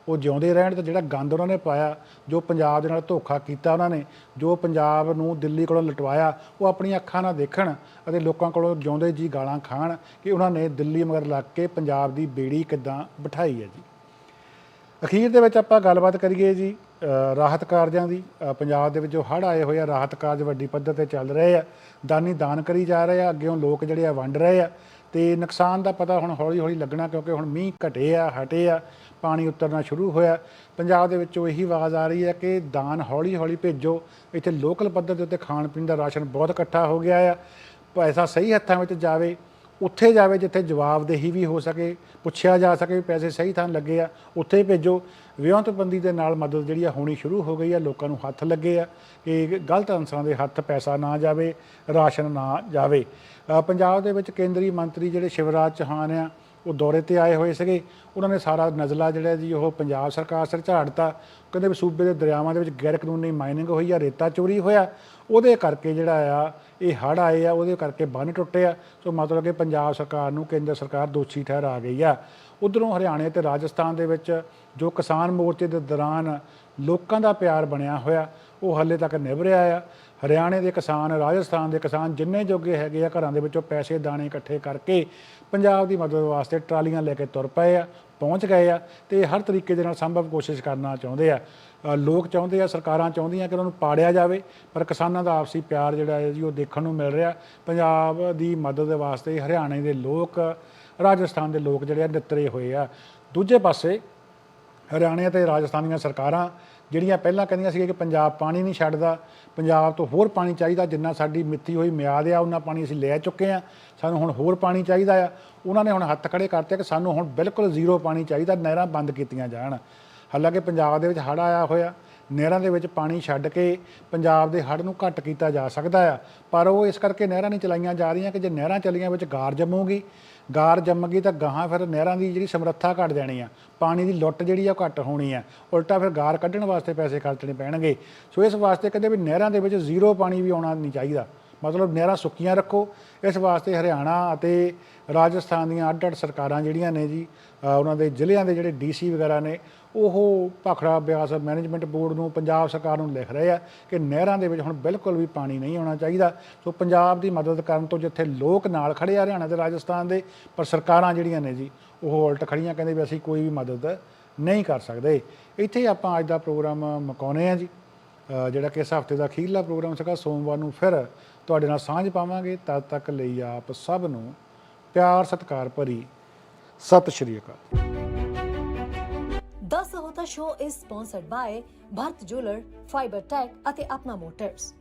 ਉਹ ਜਿਉਂਦੇ ਰਹਿਣ ਤੇ ਜਿਹੜਾ ਗੰਦ ਉਹਨਾਂ ਨੇ ਪਾਇਆ, ਜੋ ਪੰਜਾਬ ਦੇ ਨਾਲ ਧੋਖਾ ਕੀਤਾ ਉਹਨਾਂ ਨੇ, ਜੋ ਪੰਜਾਬ ਨੂੰ ਦਿੱਲੀ ਕੋਲੋਂ ਲਟਵਾਇਆ, ਉਹ ਆਪਣੀਆਂ ਅੱਖਾਂ ਨਾਲ ਦੇਖਣ ਅਤੇ ਲੋਕਾਂ ਕੋਲੋਂ ਜਿਉਂਦੇ ਜੀ ਗਾਲਾਂ ਖਾਣ ਕਿ ਉਹਨਾਂ ਨੇ ਦਿੱਲੀ ਮਗਰ ਲੱਗ ਕੇ ਪੰਜਾਬ ਦੀ ਬੇੜੀ ਕਿੱਦਾਂ ਬਿਠਾਈ ਹੈ ਜੀ। ਅਖੀਰ ਦੇ ਵਿੱਚ ਆਪਾਂ ਗੱਲਬਾਤ ਕਰੀਏ ਜੀ ਰਾਹਤ ਕਾਰਜਾਂ ਦੀ ਪੰਜਾਬ ਦੇ ਵਿੱਚ ਜੋ ਹੜ੍ਹ ਆਏ ਹੋਏ ਆ, ਰਾਹਤ ਕਾਰਜ ਵੱਡੀ ਪੱਧਰ ਤੇ ਚੱਲ ਰਹੇ ਆ, ਦਾਨੀ ਦਾਨ ਕਰੀ ਜਾ ਰਹੇ ਆ ਅੱਗੇੋਂ ਲੋਕ ਜਿਹੜੇ ਆ ਵੰਡ ਰਹੇ ਆ, ਤੇ ਨੁਕਸਾਨ ਦਾ ਪਤਾ ਹੁਣ ਹੌਲੀ ਹੌਲੀ ਲੱਗਣਾ ਕਿਉਂਕਿ ਹੁਣ ਮੀਂਹ ਘਟੇ ਆ, ਹਟੇ ਆ, ਪਾਣੀ ਉਤਰਨਾ ਸ਼ੁਰੂ ਹੋਇਆ। ਪੰਜਾਬ ਦੇ ਵਿੱਚੋਂ ਇਹੀ ਆਵਾਜ਼ ਆ ਰਹੀ ਹੈ ਕਿ ਦਾਨ ਹੌਲੀ ਹੌਲੀ ਭੇਜੋ। ਇੱਥੇ ਲੋਕਲ ਪੱਧਰ ਦੇ ਉੱਤੇ ਖਾਣ ਪੀਣ ਦਾ ਰਾਸ਼ਨ ਬਹੁਤ ਇਕੱਠਾ ਹੋ ਗਿਆ ਆ। ਪੈਸਾ ਸਹੀ ਹੱਥਾਂ ਵਿੱਚ ਜਾਵੇ ਉੱਥੇ ਜਾਵੇ ਜਿੱਥੇ ਜਵਾਬਦੇਹੀ ਵੀ ਹੋ ਸਕੇ, ਪੁੱਛਿਆ ਜਾ ਸਕੇ ਵੀ ਪੈਸੇ ਸਹੀ ਥਾਂ ਲੱਗੇ ਆ, ਉੱਥੇ ਭੇਜੋ। ਵਿਉਂਤਬੰਦੀ ਦੇ ਨਾਲ ਮਦਦ ਜਿਹੜੀ ਆ ਹੋਣੀ ਸ਼ੁਰੂ ਹੋ ਗਈ ਆ, ਲੋਕਾਂ ਨੂੰ ਹੱਥ ਲੱਗੇ ਆ ਕਿ ਗਲਤ ਅਨਸਰਾਂ ਦੇ ਹੱਥ ਪੈਸਾ ਨਾ ਜਾਵੇ, ਰਾਸ਼ਨ ਨਾ ਜਾਵੇ। ਪੰਜਾਬ ਦੇ ਵਿੱਚ ਕੇਂਦਰੀ ਮੰਤਰੀ ਜਿਹੜੇ ਸ਼ਿਵਰਾਜ ਚੌਹਾਨ ਆ, ਉਹ ਦੌਰੇ ਤੇ ਆਏ ਹੋਏ ਸੀਗੇ। ਉਹਨਾਂ ਨੇ ਸਾਰਾ ਨਜ਼ਲਾ ਜਿਹੜਾ ਜੀ ਉਹ ਪੰਜਾਬ ਸਰਕਾਰ ਸਿਰ ਝਾੜਤਾ। ਕਹਿੰਦੇ ਵੀ ਸੂਬੇ ਦੇ ਦਰਿਆਵਾਂ ਦੇ ਵਿੱਚ ਗੈਰ ਕਾਨੂੰਨੀ ਮਾਈਨਿੰਗ ਹੋਈ ਆ, ਰੇਤਾ ਚੋਰੀ ਹੋਇਆ। ਉਹਦੇ ਕਰਕੇ ਜਿਹੜਾ ਆ ਇਹ ਹੜ੍ਹ ਆਏ ਆ, ਉਹਦੇ ਕਰਕੇ ਬੰਨ ਟੁੱਟੇ ਆ। ਸੋ ਮਤਲਬ ਕਿ ਪੰਜਾਬ ਸਰਕਾਰ ਨੂੰ, ਕੇਂਦਰ ਸਰਕਾਰ ਦੋਸ਼ੀ ਠਹਿਰਾ ਗਈ ਆ। ਉਧਰੋਂ ਹਰਿਆਣੇ ਤੇ ਰਾਜਸਥਾਨ ਦੇ ਵਿੱਚ ਜੋ ਕਿਸਾਨ ਮੋਰਚੇ ਦੇ ਦੌਰਾਨ ਲੋਕਾਂ ਦਾ ਪਿਆਰ ਬਣਿਆ ਹੋਇਆ, ਉਹ ਹਾਲੇ ਤੱਕ ਨਿਭ ਰਿਹਾ ਆ। ਹਰਿਆਣੇ ਦੇ ਕਿਸਾਨ, ਰਾਜਸਥਾਨ ਦੇ ਕਿਸਾਨ ਜਿੰਨੇ ਜੋਗੇ ਹੈਗੇ ਆ, ਘਰਾਂ ਦੇ ਵਿੱਚੋਂ ਪੈਸੇ ਦਾਣੇ ਇਕੱਠੇ ਕਰਕੇ ਪੰਜਾਬ ਦੀ ਮਦਦ ਵਾਸਤੇ ਟਰਾਲੀਆਂ ਲੈ ਕੇ ਤੁਰ ਪਏ ਆ, ਪਹੁੰਚ ਗਏ ਆ ਤੇ ਹਰ ਤਰੀਕੇ ਦੇ ਨਾਲ ਸੰਭਵ ਕੋਸ਼ਿਸ਼ ਕਰਨਾ ਚਾਹੁੰਦੇ ਆ। ਲੋਕ ਚਾਹੁੰਦੇ ਆ, ਸਰਕਾਰਾਂ ਚਾਹੁੰਦੀਆਂ ਕਿ ਉਹਨਾਂ ਨੂੰ ਪਾੜਿਆ ਜਾਵੇ, ਪਰ ਕਿਸਾਨਾਂ ਦਾ ਆਪਸੀ ਪਿਆਰ ਜਿਹੜਾ ਹੈ ਜੀ, ਉਹ ਦੇਖਣ ਨੂੰ ਮਿਲ ਰਿਹਾ। ਪੰਜਾਬ ਦੀ ਮਦਦ ਵਾਸਤੇ ਹਰਿਆਣੇ ਦੇ ਲੋਕ, ਰਾਜਸਥਾਨ ਦੇ ਲੋਕ ਜਿਹੜੇ ਆ, ਨਿੱਤਰੇ ਹੋਏ ਆ। ਦੂਜੇ ਪਾਸੇ, ਹਰਿਆਣੇ ਤੇ ਰਾਜਸਥਾਨ ਦੀਆਂ ਸਰਕਾਰਾਂ, ਜਿਹੜੀਆਂ ਪਹਿਲਾਂ ਕਹਿੰਦੀਆਂ ਸੀ ਕਿ ਪੰਜਾਬ ਪਾਣੀ ਨਹੀਂ ਛੱਡਦਾ, ਪੰਜਾਬ ਤੋਂ ਹੋਰ ਪਾਣੀ ਚਾਹੀਦਾ, ਜਿੰਨਾ ਸਾਡੀ ਮਿੱਥੀ ਹੋਈ ਮਿਆਦ ਆ, ਉਹਨਾਂ ਪਾਣੀ ਅਸੀਂ ਲੈ ਚੁੱਕੇ ਆ। ਸਾਨੂੰ ਹੁਣ ਹੋਰ ਪਾਣੀ ਚਾਹੀਦਾ ਆ। ਉਹਨਾਂ ਨੇ ਹੁਣ ਹੱਥ ਖੜੇ ਕਰਤੇ ਕਿ ਸਾਨੂੰ ਹੁਣ ਬਿਲਕੁਲ ਜ਼ੀਰੋ ਪਾਣੀ ਚਾਹੀਦਾ, ਨਹਿਰਾਂ ਬੰਦ ਕੀਤੀਆਂ ਜਾਣ। ਹਾਲਾਂਕਿ ਪੰਜਾਬ ਦੇ ਵਿੱਚ ਹੜ੍ਹ ਆਇਆ ਹੋਇਆ, ਨਹਿਰਾਂ ਦੇ ਵਿੱਚ ਪਾਣੀ ਛੱਡ ਕੇ ਪੰਜਾਬ ਦੇ ਹੜ੍ਹ ਨੂੰ ਘੱਟ ਕੀਤਾ ਜਾ ਸਕਦਾ ਆ, ਪਰ ਉਹ ਇਸ ਕਰਕੇ ਨਹਿਰਾਂ ਨਹੀਂ ਚਲਾਈਆਂ ਜਾ ਰਹੀਆਂ ਕਿ ਜੇ ਨਹਿਰਾਂ ਚਲੀਆਂ ਵਿੱਚ ਗਾਰ ਜੰਮੂਗੀ, ਗਾਰ ਜੰਮਗੀ ਤਾਂ ਗਾਹਾਂ ਫਿਰ ਨਹਿਰਾਂ ਦੀ ਜਿਹੜੀ ਸਮਰੱਥਾ ਘਟ ਜਾਣੀ ਆ, ਪਾਣੀ ਦੀ ਲੁੱਟ ਜਿਹੜੀ ਆ ਉਹ ਘੱਟ ਹੋਣੀ ਆ, ਉਲਟਾ ਫਿਰ ਗਾਰ ਕੱਢਣ ਵਾਸਤੇ ਪੈਸੇ ਖਰਚਣੇ ਪੈਣਗੇ। ਸੋ ਇਸ ਵਾਸਤੇ ਕਹਿੰਦੇ ਵੀ ਨਹਿਰਾਂ ਦੇ ਵਿੱਚ ਜ਼ੀਰੋ ਪਾਣੀ ਵੀ ਆਉਣਾ ਨਹੀਂ ਚਾਹੀਦਾ, ਮਤਲਬ ਨਹਿਰਾਂ ਸੁੱਕੀਆਂ ਰੱਖੋ, ਇਸ ਵਾਸਤੇ ਹਰਿਆਣਾ ਅਤੇ ਰਾਜਸਥਾਨ ਦੀਆਂ ਅੱਡ ਅੱਡ ਸਰਕਾਰਾਂ ਜਿਹੜੀਆਂ ਨੇ ਜੀ ਉਹਨਾਂ ਦੇ ਜ਼ਿਲ੍ਹਿਆਂ ਦੇ ਜਿਹੜੇ ਡੀਸੀ ਵਗੈਰਾ ਨੇ ਉਹ ਭਾਖੜਾ ਬਿਆਸ ਮੈਨੇਜਮੈਂਟ ਬੋਰਡ ਨੂੰ ਪੰਜਾਬ ਸਰਕਾਰ ਨੂੰ ਲਿਖ ਰਹੇ ਆ ਕਿ ਨਹਿਰਾਂ ਦੇ ਵਿੱਚ ਹੁਣ ਬਿਲਕੁਲ ਵੀ ਪਾਣੀ ਨਹੀਂ ਆਉਣਾ ਚਾਹੀਦਾ। ਸੋ ਪੰਜਾਬ ਦੀ ਮਦਦ ਕਰਨ ਤੋਂ ਜਿੱਥੇ ਲੋਕ ਨਾਲ ਖੜੇ ਆ ਹਰਿਆਣਾ ਤੇ ਰਾਜਸਥਾਨ ਦੇ, ਪਰ ਸਰਕਾਰਾਂ ਜਿਹੜੀਆਂ ਨੇ ਜੀ, ਉਹ ਉਲਟ ਖੜੀਆਂ ਕਹਿੰਦੇ ਵੀ ਅਸੀਂ ਕੋਈ ਵੀ ਮਦਦ ਨਹੀਂ ਕਰ ਸਕਦੇ। ਇੱਥੇ ਹੀ ਆਪਾਂ ਅੱਜ ਦਾ ਪ੍ਰੋਗਰਾਮ ਮੁਕਾਉਂਦੇ ਆ ਜੀ। ਜਿਹੜਾ ਕਿ ਇਸ ਹਫ਼ਤੇ ਦਾ ਅਖੀਰਲਾ ਪ੍ਰੋਗਰਾਮ ਸੀਗਾ, ਸੋਮਵਾਰ ਨੂੰ ਫਿਰ ਤੁਹਾਡੇ ਨਾਲ ਸਾਂਝ ਪਾਵਾਂਗੇ। ਤਦ ਤੱਕ ਲਈ ਆਪ ਸਭ ਨੂੰ ਪਿਆਰ, ਸਤਿਕਾਰ ਭਰੀ ਸਤਿ ਸ਼੍ਰੀ ਅਕਾਲ। ਅੱਜ ਦਾ ਸ਼ੋਅ ਇਸ sponsored by Bharat jeweller fibre tech ਅਤੇ ਆਪਣਾ ਮੋਟਰਸ